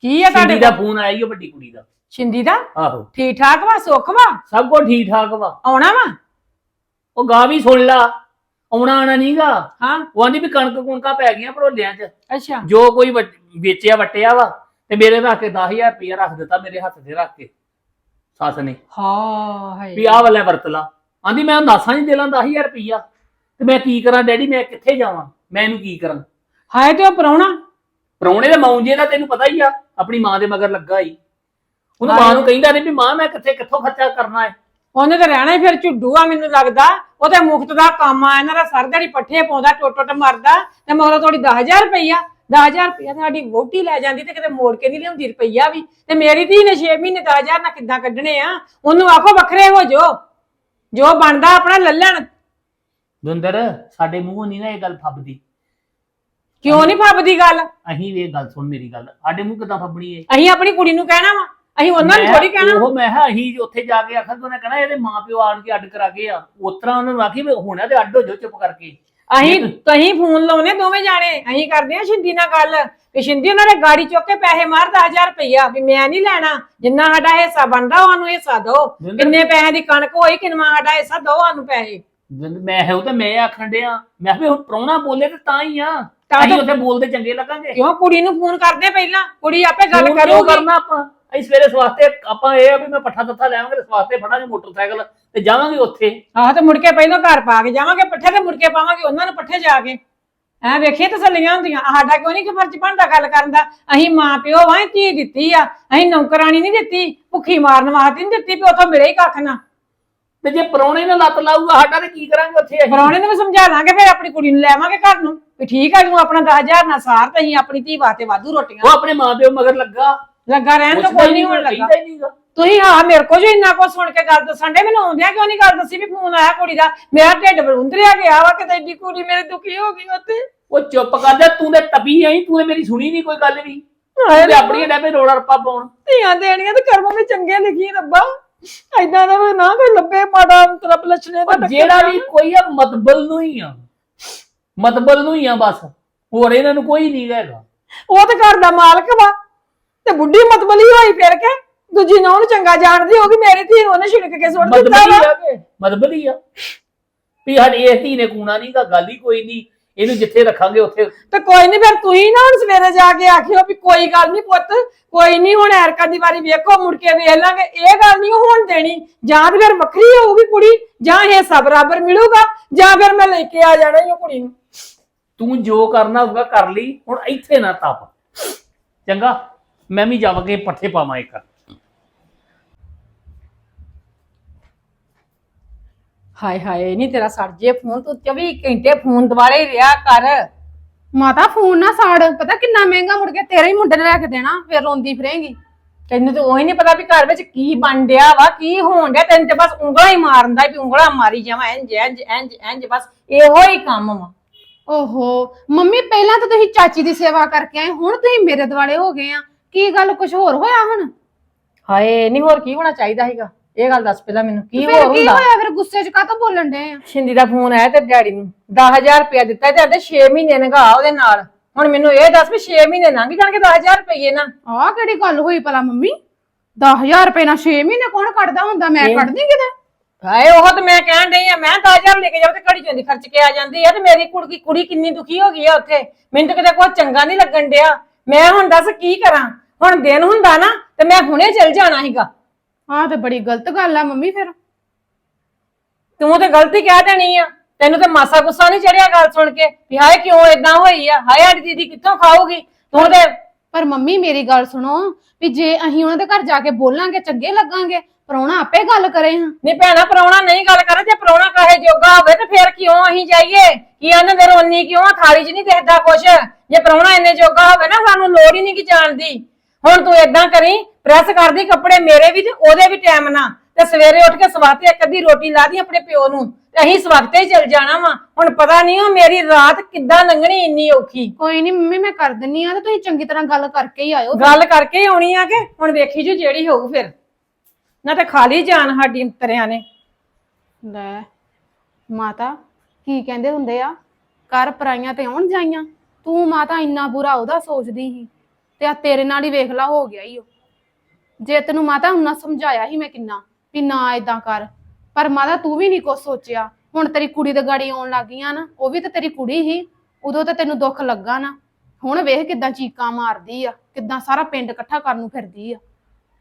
Speaker 4: ਕੀ ਆ ਤੁਹਾਡੇ
Speaker 5: ਦਾ? ਫੋਨ ਆਇਆ ਈ ਓ ਵੱਡੀ ਕੁੜੀ ਦਾ।
Speaker 4: ਸ਼ਿੰਦੀ ਦਾ?
Speaker 5: ਆਹੋ।
Speaker 4: ਠੀਕ ਠਾਕ ਵਾ ਸੁੱਖ ਵਾ?
Speaker 5: ਸਭ ਕੁਝ ਠੀਕ ਠਾਕ ਵਾ।
Speaker 4: ਆਉਣਾ ਵਾ?
Speaker 5: ਉਹ ਗਾ ਵੀ ਸੁਣ ਲਾ। ਆਉਣਾ ਆਣਾ ਨਹੀਂਗਾ
Speaker 4: ਹਾਂ।
Speaker 5: ਉਹ ਆਂਦੀ ਵੀ ਕਣਕ ਕੁਣਕਾਂ ਪੈ ਗਈਆਂ ਭਰੋਲਿਆਂ 'ਚ।
Speaker 4: ਅੱਛਾ।
Speaker 5: ਜੋ ਕੋਈ ਵਟ- ਵੇਚਿਆ ਵਟਿਆ ਵਾ। ਤੇ ਮੇਰੇ ਰੱਖ ਕੇ 10000 ਰੁਪਇਆ ਰੱਖ ਦਿੱਤਾ ਮੇਰੇ ਹੱਥ ਤੇ ਰੱਖ ਕੇ। ਸੱਸ ਨੇ।
Speaker 4: ਹਾਂ ਹਾਏ।
Speaker 5: ਵੀ ਆਹ ਵਾਲਾ ਵਰਤ ਲਾ। ਆਂਦੀ ਮੈਂ ਨਾਸਾਂ ਨਹੀਂ ਦੇ ਲਾਂ 10000 ਰੁਪਇਆ ਤੇ ਮੈਂ ਕੀ ਕਰਾਂ ਡੈਡੀ ਮੈਂ ਕਿੱਥੇ ਜਾਵਾਂ? ਮੈਂ ਇਹਨੂੰ ਕੀ ਕਰਾਂ?
Speaker 4: ਹਾਏ ਤੇ ਉਹ ਪਰਾਉਣਾ
Speaker 5: ਪ੍ਰਾਹੁਣੇ ਦੇ ਮੌਂਜੇ ਦਾ ਤੈਨੂੰ ਪਤਾ ਹੀ ਆ ਆਪਣੀ ਮਾਂ ਦੇ ਮਗਰ ਲੱਗਾ ਹੀ ਉਹਨੂੰ
Speaker 4: ਹਾਂ।
Speaker 5: ਮਾਂ ਨੂੰ ਕਹਿੰਦਾ ਨਹੀਂ ਵੀ ਮਾਂ ਮੈਂ ਕਿੱਥੇ ਕਿੱਥੋਂ ਖਰਚਾ ਕਰਨਾ ਹੈ
Speaker 4: ਉਹਨੇ ਤਾਂ ਰਹਿਣਾ ਹੀ ਫਿਰ ਝੁੱਡੂ ਆ ਮੈਨੂੰ ਲੱਗਦਾ। ਉਹ ਤੇ ਮੁਫਤ ਦਾ ਕੰਮ ਆ ਇਹਨਾਂ ਦਾ ਸਰ ਦਿਹਾੜੀ ਪੱਠੇ ਪਾਉਂਦਾ ਟੁੱਟ ਟੁੱਟ ਮਰਦਾ। ਤੇ ਮਗਰੋਂ ਥੋੜੀ 10000 ਰੁਪਈਆ। 10000 ਰੁਪਈਆ ਸਾਡੀ ਵੋਟੀ ਲੈ ਜਾਂਦੀ ਤੇ ਕਿਤੇ ਮੋੜ ਕੇ ਨਹੀਂ ਲਿਆਉਂਦੀ ਰੁਪਈਆ ਵੀ। ਤੇ ਮੇਰੀ ਧੀ ਨੇ 6 ਮਹੀਨੇ 10000 ਨਾਲ ਕਿੱਦਾਂ ਕੱਢਣੇ ਆ? ਉਹਨੂੰ ਆਖੋ ਵੱਖਰੇ ਹੋ ਜੋ ਜੋ ਬਣਦਾ ਆਪਣਾ ਲੱਲਣ
Speaker 5: ਦੁੰਦਰ ਸਾਡੇ ਮੂੰਹੋਂ ਨਹੀਂ ਨਾ ਇਹ ਗੱਲ ਫੱਬਦੀ।
Speaker 4: ਕਿਉਂ ਨਹੀਂ ਫੱਬਦੀ ਗੱਲ?
Speaker 5: ਅਹੀਂ ਵੀ ਇਹ ਗੱਲ ਸੁਣ ਮੇਰੀ ਗੱਲ। ਸਾਡੇ ਮੂੰਹ ਕਿਦਾਂ ਫੱਬਣੀ ਏ?
Speaker 4: ਅਸੀਂ ਆਪਣੀ ਕੁੜੀ ਨੂੰ ਕਹਿਣਾ ਵਾ। ਅਸੀਂ ਉਹਨਾਂ ਨੂੰ
Speaker 5: ਮੈਂ-
Speaker 4: ਥੋੜੀ ਕਹਿਣਾ।
Speaker 5: ਉਹ ਮੈਂ ਕਿਹਾ ਅਸੀਂ ਉੱਥੇ ਜਾ ਕੇ ਆਖਰ ਤੋਂ ਉਹਨੇ ਕਹਿਣਾ ਇਹਦੇ ਮਾਂ ਪਿਓ ਆਣ ਕੇ ਅੱਡ ਕਰਾ ਗਏ ਆ। ਉਸ ਤਰ੍ਹਾਂ ਉਹਨਾਂ ਨੂੰ ਆਖੀ ਵੀ ਹੋਣਾ ਤੇ ਅੱਡ ਹੋ ਜਾਓ ਚੁੱਪ ਕਰਕੇ।
Speaker 4: ਅਸੀਂ ਕਹੀਂ ਫੋਨ ਲਾਉਨੇ ਦੋਵੇਂ ਜਾਣੇ ਅਸੀਂ ਕਰਦੇ ਆ ਸ਼ਿੰਦੀ ਨਾਲ ਗੱਲ ਕਿ ਸ਼ਿੰਦੀ ਉਹਨਾਂ ਨੇ ਗਾੜੀ ਚੁੱਕ ਕੇ ਪੈਸੇ ਮਾਰ 10000 ਰੁਪਈਆ ਵੀ ਮੈਂ ਨਹੀਂ ਲੈਣਾ ਜਿੰਨਾ ਸਾਡਾ ਹਿੱਸਾ ਬਣਦਾ ਉਹਨੂੰ ਹਿੱਸਾ ਦਿਓ
Speaker 5: ਬਿੰਦਰ-
Speaker 4: ਕਿੰਨੇ ਪੈਸੇ ਦੀ ਕਣਕ ਹੋਈ ਕਿੰਨਾ ਸਾਡਾ ਹਿੱਸਾ ਦਿਓ ਸਾਨੂੰ ਪੈਸੇ।
Speaker 5: ਮੈਂ ਹੈ ਉਹ ਤਾਂ ਮੈਂ ਆਖਣ ਡਿਆ ਮੈਂ ਵੀ ਹੁਣ ਪ੍ਰਾਹੁਣਾ ਬੋਲੇ ਤੇ ਤਾਂ ਹੀ ਆ
Speaker 4: ਤਾਂ ਤਾਂ-
Speaker 5: ਉੱਥੇ ਬੋਲਦੇ ਚੰਗੇ ਲੱਗਾਂਗੇ।
Speaker 4: ਕਿਉਂ ਕੁੜੀ ਨੂੰ ਫੋਨ ਕਰਦੇ ਪਹਿਲਾਂ ਕੁੜੀ ਆਪੇ ਗੱਲ ਕਰੂਗੀ।
Speaker 5: ਕਰਨਾ ਆਪਾਂ? ਅਸੀਂ ਸਵੇਰੇ ਸਵਾਸਤੇ ਆਪਾਂ ਇਹ ਆ ਵੀ ਮੈਂ ਪੱਠਾ ਦੱਥਾ ਲੈਵਾਂਗੇ ਤੇ ਸਵਾਸਤੇ ਫੜਾਂਗੇ ਮੋਟਰਸਾਈਕਲ ਤੇ ਜਾਵਾਂਗੇ ਉੱਥੇ।
Speaker 4: ਆਹ ਤੇ ਮੁੜ ਕੇ ਪਹਿਲਾਂ ਘਰ ਪਾ ਕੇ ਜਾਵਾਂਗੇ ਪੱਠੇ ਤੇ ਮੁੜ ਕੇ ਪਾਵਾਂਗੇ ਉਹਨਾਂ ਨੂੰ ਪੱਠੇ ਜਾ ਕੇ। ਐ ਵੇਖੀ ਤਸੱਲੀਆਂ ਹੁੰਦੀਆਂ। ਸਾਡਾ ਕਿਉਂ ਨਹੀਂ ਕਿ ਫਰਜ਼ ਬਣਦਾ ਗੱਲ ਕਰਨ ਦਾ? ਅਸੀਂ ਮਾਂ ਪਿਓ ਵਾਂ ਧੀ ਦਿੱਤੀ ਆ। ਅਸੀਂ ਨੌਕਰਾਣੀ ਨਹੀਂ ਦਿੱਤੀ ਭੁੱਖੀ ਮਾਰਨ ਵਾਸਤੇ ਨਹੀਂ ਦਿੱਤੀ ਵੀ ਉਥੋਂ ਮਿਲੇ ਹੀ ਕੱਖ ਨਾ।
Speaker 5: ਤੇ ਜੇ ਪ੍ਰਾਹੁਣੇ ਨਾਲ ਲੱਤ ਲਾਊਗਾ ਸਾਡਾ ਤੇ ਕੀ ਕਰਾਂਗੇ ਉੱਥੇ ਅਸੀਂ?
Speaker 4: ਪਰੌਣੇ ਨੂੰ ਵੀ ਸਮਝਾ ਲਾਂਗੇ ਫਿਰ ਆਪਣੀ ਕੁੜੀ ਨੂੰ ਲੈਵਾਂਗੇ ਘਰ ਨੂੰ। ਵੀ ਠੀਕ ਆ ਤੂੰ ਆਪਣਾ 10000 ਨਾਲ ਸਾਰ ਤੇ ਅਸੀਂ ਆਪਣੀ ਧੀ ਵਾਸਤੇ ਵਾਧੂ
Speaker 5: ਉਹ
Speaker 4: ਰੋਟੀਆਂ
Speaker 5: ਆਪਣੇ ਮਾਪਿਓ ਮਗਰ ਲੱਗਾ।
Speaker 4: ਲੱਗਾ ਰਹਿਣ ਤਾਂ ਕੋਈ ਨਹੀਂ ਹੋਣ ਲੱਗਾ।
Speaker 5: ਕਹਿੰਦਾ ਹੀ ਨਹੀਂਗਾ
Speaker 4: ਤੁਸੀਂ ਹਾਂ ਮੇਰੇ ਕੋਲ ਜੋ ਇੰਨਾ ਕੁਝ ਸੁਣ ਕੇ ਗੱਲ ਦੱਸਣ ਦੇ ਮੈਨੂੰ ਆਉਂਦਿਆਂ ਕਿਉਂ ਨਹੀਂ ਗੱਲ ਦੱਸੀ ਵੀ ਫੋਨ ਆਇਆ ਕੁੜੀ ਦਾ? ਮੇਰਾ ਢਿੱਡ ਬਲੁੰਦਰਿਆ ਗਿਆ ਵਾ ਕਿਤੇ ਏਡੀ ਕੁੜੀ ਮੇਰੇ ਦੁਖੀ ਹੋ ਗਈ ਉੱਥੇ।
Speaker 5: ਉਹ ਚੁੱਪ ਕਰ ਜਾ ਤੂੰ ਤੇ ਤਪੀ ਆਈ ਤੂੰ ਤੇ ਮੇਰੀ ਸੁਣੀ ਨਹੀਂ ਕੋਈ ਗੱਲ ਵੀ।
Speaker 4: ਹਾਏ
Speaker 5: ਤੂੰ ਤੇ ਆਪਣੀ ਡੈਪੇ ਰੋੜਾ ਰੱਪਾ ਪਾਉਣ।
Speaker 4: ਧੀਆਂ ਦੇਣੀਆਂ ਤੇ ਕਰਮਾਂ ਵਿੱਚ ਚੰਗੇ ਲਿਖੀ ਰੱਬਾ। ਐਦਾਂ ਦਾ ਨਾ ਕੋਈ ਲੱਭੇ ਮਾੜਾ ਅੰਤਰਪ ਲਛਣੇ
Speaker 5: ਪਰ ਜਿਹੜਾ ਵੀ ਕੋਈ ਆ ਮਤਬਲ ਨੂੰ ਹੀ ਆ। ਮਤਬਲ ਨੂੰ ਹੀ ਆ ਬਸ। ਹੋਰ ਇਹਨਾਂ ਨੂੰ ਕੋਈ ਨਹੀਂ ਹੈਗਾ।
Speaker 4: ਉਹ ਤੇ ਘਰ ਦਾ ਮਾਲਕ ਵਾ। ਤੇ ਬੁੱਢੀ ਮਤਬਲੀ ਹੋਈ ਫਿਰ ਕੇ? ਦੂਜੀ ਨੂੰ ਉਹਨੂੰ ਚੰਗਾ ਜਾਣਦੀ ਹੋਗੀ ਮੇਰੀ ਧੀ ਉਹਨੇ ਛਿੜਕ ਕੇ ਸੁੱਟ ਦਿੱਤਾ
Speaker 5: ਮਤਬਲੀ
Speaker 4: ਵਾ।
Speaker 5: ਆ ਕੇ? ਮਤਬਲੀ ਆ? ਵੀ ਸਾਡੀ ਇਸ ਧੀ ਨੇ ਕੂਣਾ ਨਹੀਂ ਗਾ ਗੱਲ ਹੀ ਕੋਈ ਨਹੀਂ ਇਹਨੂੰ ਜਿੱਥੇ ਰੱਖਾਂਗੇ ਉੱਥੇ
Speaker 4: ਤੇ ਕੋਈ ਨਹੀਂ ਫਿਰ ਤੁਸੀਂ ਨਾ ਹੁਣ ਸਵੇਰੇ ਜਾ ਕੇ ਆਖਿਓ ਵੀ ਕੋਈ ਗੱਲ ਨਹੀਂ ਪੁੱਤ ਕੋਈ ਨਹੀਂ ਹੁਣ ਐਰਕਾ ਦੀ ਵਾਰੀ ਵੇਖੋ ਮੁੜ ਕੇ ਵੇਖ ਲਾਂਗੇ। ਇਹ ਗੱਲ ਨਹੀਂ ਹੋਣ ਦੇਣੀ। ਜਾਂ ਤੇ ਫਿਰ ਵੱਖਰੀ ਹੋਊਗੀ ਕੁੜੀ ਜਾਂ ਹਿੱਸਾ ਬਰਾਬਰ ਮਿਲੂਗਾ ਜਾਂ ਫਿਰ ਮੈਂ ਲੈ ਕੇ ਆ ਜਾਣਾ ਹੀ ਉਹ ਕੁੜੀ ਨੂੰ।
Speaker 5: ਤੂੰ ਜੋ ਕਰਨਾ ਹੋਊਗਾ ਕਰ ਲਈ ਹੁਣ ਇੱਥੇ ਨਾ ਤਪ। ਚੰਗਾ? ਮੈਂ ਵੀ ਜਾਵਾਂ ਕੇ ਪੱਠੇ ਪਾਵਾਂ ਇੱਕ।
Speaker 4: ਹਾਏ ਹਾਏ ਨਹੀਂ ਤੇਰਾ ਸੜ ਜੇ ਫੋਨ ਤੂੰ 24 ਘੰਟੇ ਫੋਨ ਦੁਆਲੇ ਹੀ ਰਿਹਾ ਕਰ।
Speaker 3: ਮਾਤਾ ਫੋਨ ਨਾ ਸਾੜ ਪਤਾ ਕਿੰਨਾ ਮਹਿੰਗਾ ਮੁੜ ਕੇ ਤੇਰੇ ਹੀ ਮੁੰਡੇ ਨੇ ਲੈ ਕੇ ਦੇਣਾ ਫਿਰ ਰੋਂਦੀ ਫਿਰੇਂਗੀ।
Speaker 4: ਤੈਨੂੰ ਤਾਂ ਉਹੀ ਨਹੀਂ ਪਤਾ ਵੀ ਘਰ ਵਿੱਚ ਕੀ ਬਣ ਡਿਆ ਵਾ ਕੀ ਹੋਣ ਡਿਆ ਤੈਨੂੰ ਤੇ ਬਸ ਉਂਗਲਾਂ ਹੀ ਮਾਰਨ ਦਾ ਵੀ ਉਂਗਲਾਂ ਮਾਰੀ ਜਾਵਾਂ ਇੰਜ ਇੰਜ ਇੰਜ ਇੰਜ ਬਸ ਇਹੋ ਹੀ ਕੰਮ ਵਾ।
Speaker 3: ਓਹੋ ਮੰਮੀ ਪਹਿਲਾਂ ਤਾਂ ਤੁਸੀਂ ਚਾਚੀ ਦੀ ਸੇਵਾ ਕਰਕੇ ਆਏ ਹੁਣ ਤੁਸੀਂ ਮੇਰੇ ਦਿਵਾਲੇ ਹੋ ਗਏ ਆ। ਕੀ ਗੱਲ ਕੁਝ ਹੋਰ ਹੋਇਆ ਹੁਣ?
Speaker 4: ਹਾਏ ਨਹੀਂ ਹੋਰ ਕੀ ਹੋਣਾ ਚਾਹੀਦਾ ਸੀਗਾ? ਇਹ ਗੱਲ ਦੱਸ ਪਹਿਲਾਂ ਮੈਨੂੰ ਕੀ
Speaker 3: ਫਿਰ
Speaker 4: ਹੋਰ
Speaker 3: ਕੀ
Speaker 4: ਹੁੰਦਾ?
Speaker 3: ਹੋਇਆ? ਫਿਰ ਗੁੱਸੇ 'ਚ ਕਾਹਤੋਂ ਬੋਲਣ ਡੇ ਆ?
Speaker 4: ਸ਼ਿੰਦੀ ਦਾ ਫੋਨ ਆਇਆ ਤੇ ਡੈਡੀ ਨੂੰ 10000 ਰੁਪਇਆ ਦਿੱਤਾ ਤੇ ਆਂਦੇ 6 ਮਹੀਨੇ ਨਗਾ ਉਹਦੇ ਨਾਲ। ਹੁਣ ਮੈਨੂੰ ਇਹ ਦੱਸ ਵੀ 6 ਮਹੀਨੇ ਲੰਘ ਜਾਣਗੇ 10000 ਰੁਪਏ ਨਾ।
Speaker 3: ਆਹ ਕਿਹੜੀ ਗੱਲ ਹੋਈ ਭਲਾ ਮੰਮੀ? 10000 ਰੁਪਏ ਨਾਲ 6 ਮਹੀਨੇ ਕੌਣ ਕੱਢਦਾ ਹੁੰਦਾ? ਮੈਂ ਕੱਢਦੀ ਕਿਤੇ।
Speaker 4: ਹਾਏ ਉਹ ਤਾਂ ਮੈਂ ਕਹਿਣ ਡਈ ਆ ਮੈਂ 10000 ਲੈ ਕੇ ਜਾਉ ਤੇ ਘੜੀ ਚੋਂ ਦੀ ਖਰਚ ਕੇ ਆ ਜਾਂਦੀ ਆ ਤੇ ਮੇਰੀ ਕੁੜੀ ਕੁੜੀ ਕਿੰਨੀ ਦੁਖੀ ਹੋ ਗਈ ਆ ਉੱਥੇ। ਮੈਨੂੰ ਤਾਂ ਕਿਤੇ ਕੋਈ ਚੰਗਾ ਨਹੀਂ ਲੱਗਣ ਡਿਆ। ਮੈਂ ਹੁਣ ਦੱਸ ਕੀ ਕਰਾਂ? ਹੁਣ ਦਿਨ ਹੁੰਦਾ ਨਾ ਤੇ ਮੈਂ ਹੁਣੇ ਚਲ ਜਾਣਾ ਸੀਗਾ।
Speaker 3: ਆਹ ਤੇ ਬੜੀ ਗਲਤ ਗੱਲ ਆ ਮੰਮੀ ਫਿਰ।
Speaker 4: ਤੂੰ ਤੇ ਗਲਤੀ ਕਹਿ ਦੇਣੀ ਆ। ਤੈਨੂੰ ਤੇ ਮਾਸਾ ਗੁੱਸਾ ਨਹੀਂ ਚੜਿਆ ਗੱਲ ਸੁਣ ਕੇ ਵੀ ਹਾਏ ਕਿਉਂ ਏਦਾਂ ਹੋਈ ਆ? ਹਾਏ ਸਾਡੀ ਦੀਦੀ ਕਿੱਥੋਂ ਖਾਊਗੀ? ਤੂੰ ਤੇ
Speaker 3: ਪਰ ਮੰਮੀ ਮੇਰੀ ਗੱਲ ਸੁਣੋ ਵੀ ਜੇ ਅਸੀਂ ਉਹਨਾਂ ਦੇ ਘਰ ਜਾ ਕੇ ਬੋਲਾਂਗੇ ਚੰਗੇ ਲੱਗਾਂਗੇ ਪ੍ਰਾਹੁਣਾ ਆਪੇ ਗੱਲ ਕਰੇ ਹਾਂ।
Speaker 4: ਨਹੀਂ ਭੈਣਾ ਪ੍ਰਾਹੁਣਾ ਨਹੀਂ ਗੱਲ ਕਰੇ ਜੇ ਪ੍ਰਾਹੁਣਾ ਕਹੇ ਜੋਗਾ ਹੋਵੇ ਤੇ ਫਿਰ ਕਿਉਂ ਅਸੀਂ ਜਾਈਏ? ਕੀ ਇਹਨਾਂ ਦੇ ਰੋਨੀ ਕਿਉਂ ਆ? ਥਾਲੀ 'ਚ ਨਹੀਂ ਦਿਖਦਾ ਕੁਛ? ਜੇ ਪ੍ਰਾਹੁਣਾ ਇੰਨੇ ਜੋਗਾ ਹੋਵੇ ਨਾ ਸਾਨੂੰ ਲੋੜ ਹੀ ਨਹੀਂ ਕਿ ਜਾਣ ਦੀ। ਹੁਣ ਤੂੰ ਏਦਾਂ ਕਰੀ ਪ੍ਰੈਸ ਕਰਦੀ ਕੱਪੜੇ ਮੇਰੇ ਵੀ ਤੇ ਉਹਦੇ ਵੀ ਟਾਈਮ ਨਾ ਤੇ ਸਵੇਰੇ ਉੱਠ ਕੇ ਸਵਾਤੇ ਇੱਕ ਅੱਧੀ ਰੋਟੀ ਲਾ ਦੀ ਆਪਣੇ ਪਿਓ ਨੂੰ। ਤੇ ਅਸੀਂ ਸਵਾਤੇ ਹੀ ਚਲ ਜਾਣਾ ਵਾ। ਹੁਣ ਪਤਾ ਨਹੀਂ ਉਹ ਮੇਰੀ ਰਾਤ ਕਿੱਦਾਂ ਲੰਘਣੀ ਇੰਨੀ ਔਖੀ।
Speaker 3: ਕੋਈ ਨਹੀਂ ਮੰਮੀ ਮੈਂ ਕਰ ਦਿੰਨੀ ਆ ਤੇ ਤੁਸੀਂ ਚੰਗੀ ਤਰ੍ਹਾਂ ਗੱਲ ਕਰਕੇ ਹੀ ਆਇਓ।
Speaker 4: ਗੱਲ ਕਰਕੇ ਹੀ ਆਉਣੀ ਆ ਕਿ ਹੁਣ ਵੇਖੀ ਜੋ ਜਿਹੜੀ ਹੋਊ ਫਿਰ। ਨਾ ਤੇ ਖਾਲੀ ਜਾਨ ਸਾਡੀ ਤਰਿਆਂ ਨੇ।
Speaker 3: ਲੈ ਮਾਤਾ ਕੀ ਕਹਿੰਦੇ ਹੁੰਦੇ ਆ? ਕਰ ਪਰਾਈਆਂ ਤੇ ਆਉਣ ਜਾਈਆਂ। ਤੂੰ ਮਾਤਾ ਇੰਨਾ ਬੁਰਾ ਉਹਦਾ ਸੋਚਦੀ ਸੀ। ਤੇ ਆ ਤੇਰੇ ਨਾਲ ਹੀ ਵੇਖ ਲਾ, ਹੋ ਗਿਆ ਈ ਉਹ। ਜੇ ਤੈਨੂੰ ਮਾਤਾ ਉਹਨਾਂ ਸਮਝਾਇਆ ਸੀ ਮੈਂ ਕਿੰਨਾ, ਵੀ ਨਾ ਇਦਾਂ ਕਰ। ਪਰ ਮਾਤਾ ਤੂੰ ਵੀ ਨਹੀਂ ਕੁਛ ਸੋਚਿਆ। ਹੁਣ ਤੇਰੀ ਕੁੜੀ ਦੇ ਗਾੜੀ ਆਉਣ ਲੱਗੀਆਂ ਨਾ, ਉਹ ਵੀ ਤਾਂ ਤੇਰੀ ਕੁੜੀ ਸੀ ਉਦੋਂ ਤਾਂ ਤੈਨੂੰ ਦੁੱਖ ਲੱਗਾ ਨਾ। ਹੁਣ ਵੇਖ ਕਿਦਾਂ ਚੀਕਾਂ ਮਾਰਦੀ ਆ, ਕਿਦਾਂ ਸਾਰਾ ਪਿੰਡ ਇਕੱਠਾ ਕਰਨ ਨੂੰ ਫਿਰਦੀ ਆ।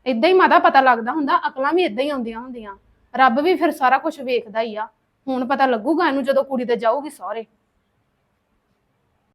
Speaker 3: ਇਦਾਂ ਹੀ ਮਾਤਾ ਪਤਾ ਲੱਗਦਾ ਹੁੰਦਾ, ਅਕਲਾਂ ਵੀ ਇਦਾਂ ਹੀ ਆਉਂਦੀਆਂ ਹੁੰਦੀਆਂ। ਰੱਬ ਵੀ ਫਿਰ ਸਾਰਾ ਕੁਝ ਵੇਖਦਾ ਹੀ ਆ। ਹੁਣ ਪਤਾ ਲੱਗੂਗਾ ਇਹਨੂੰ ਜਦੋਂ ਕੁੜੀ ਤੇ ਜਾਊਗੀ ਸਹੁਰੇ।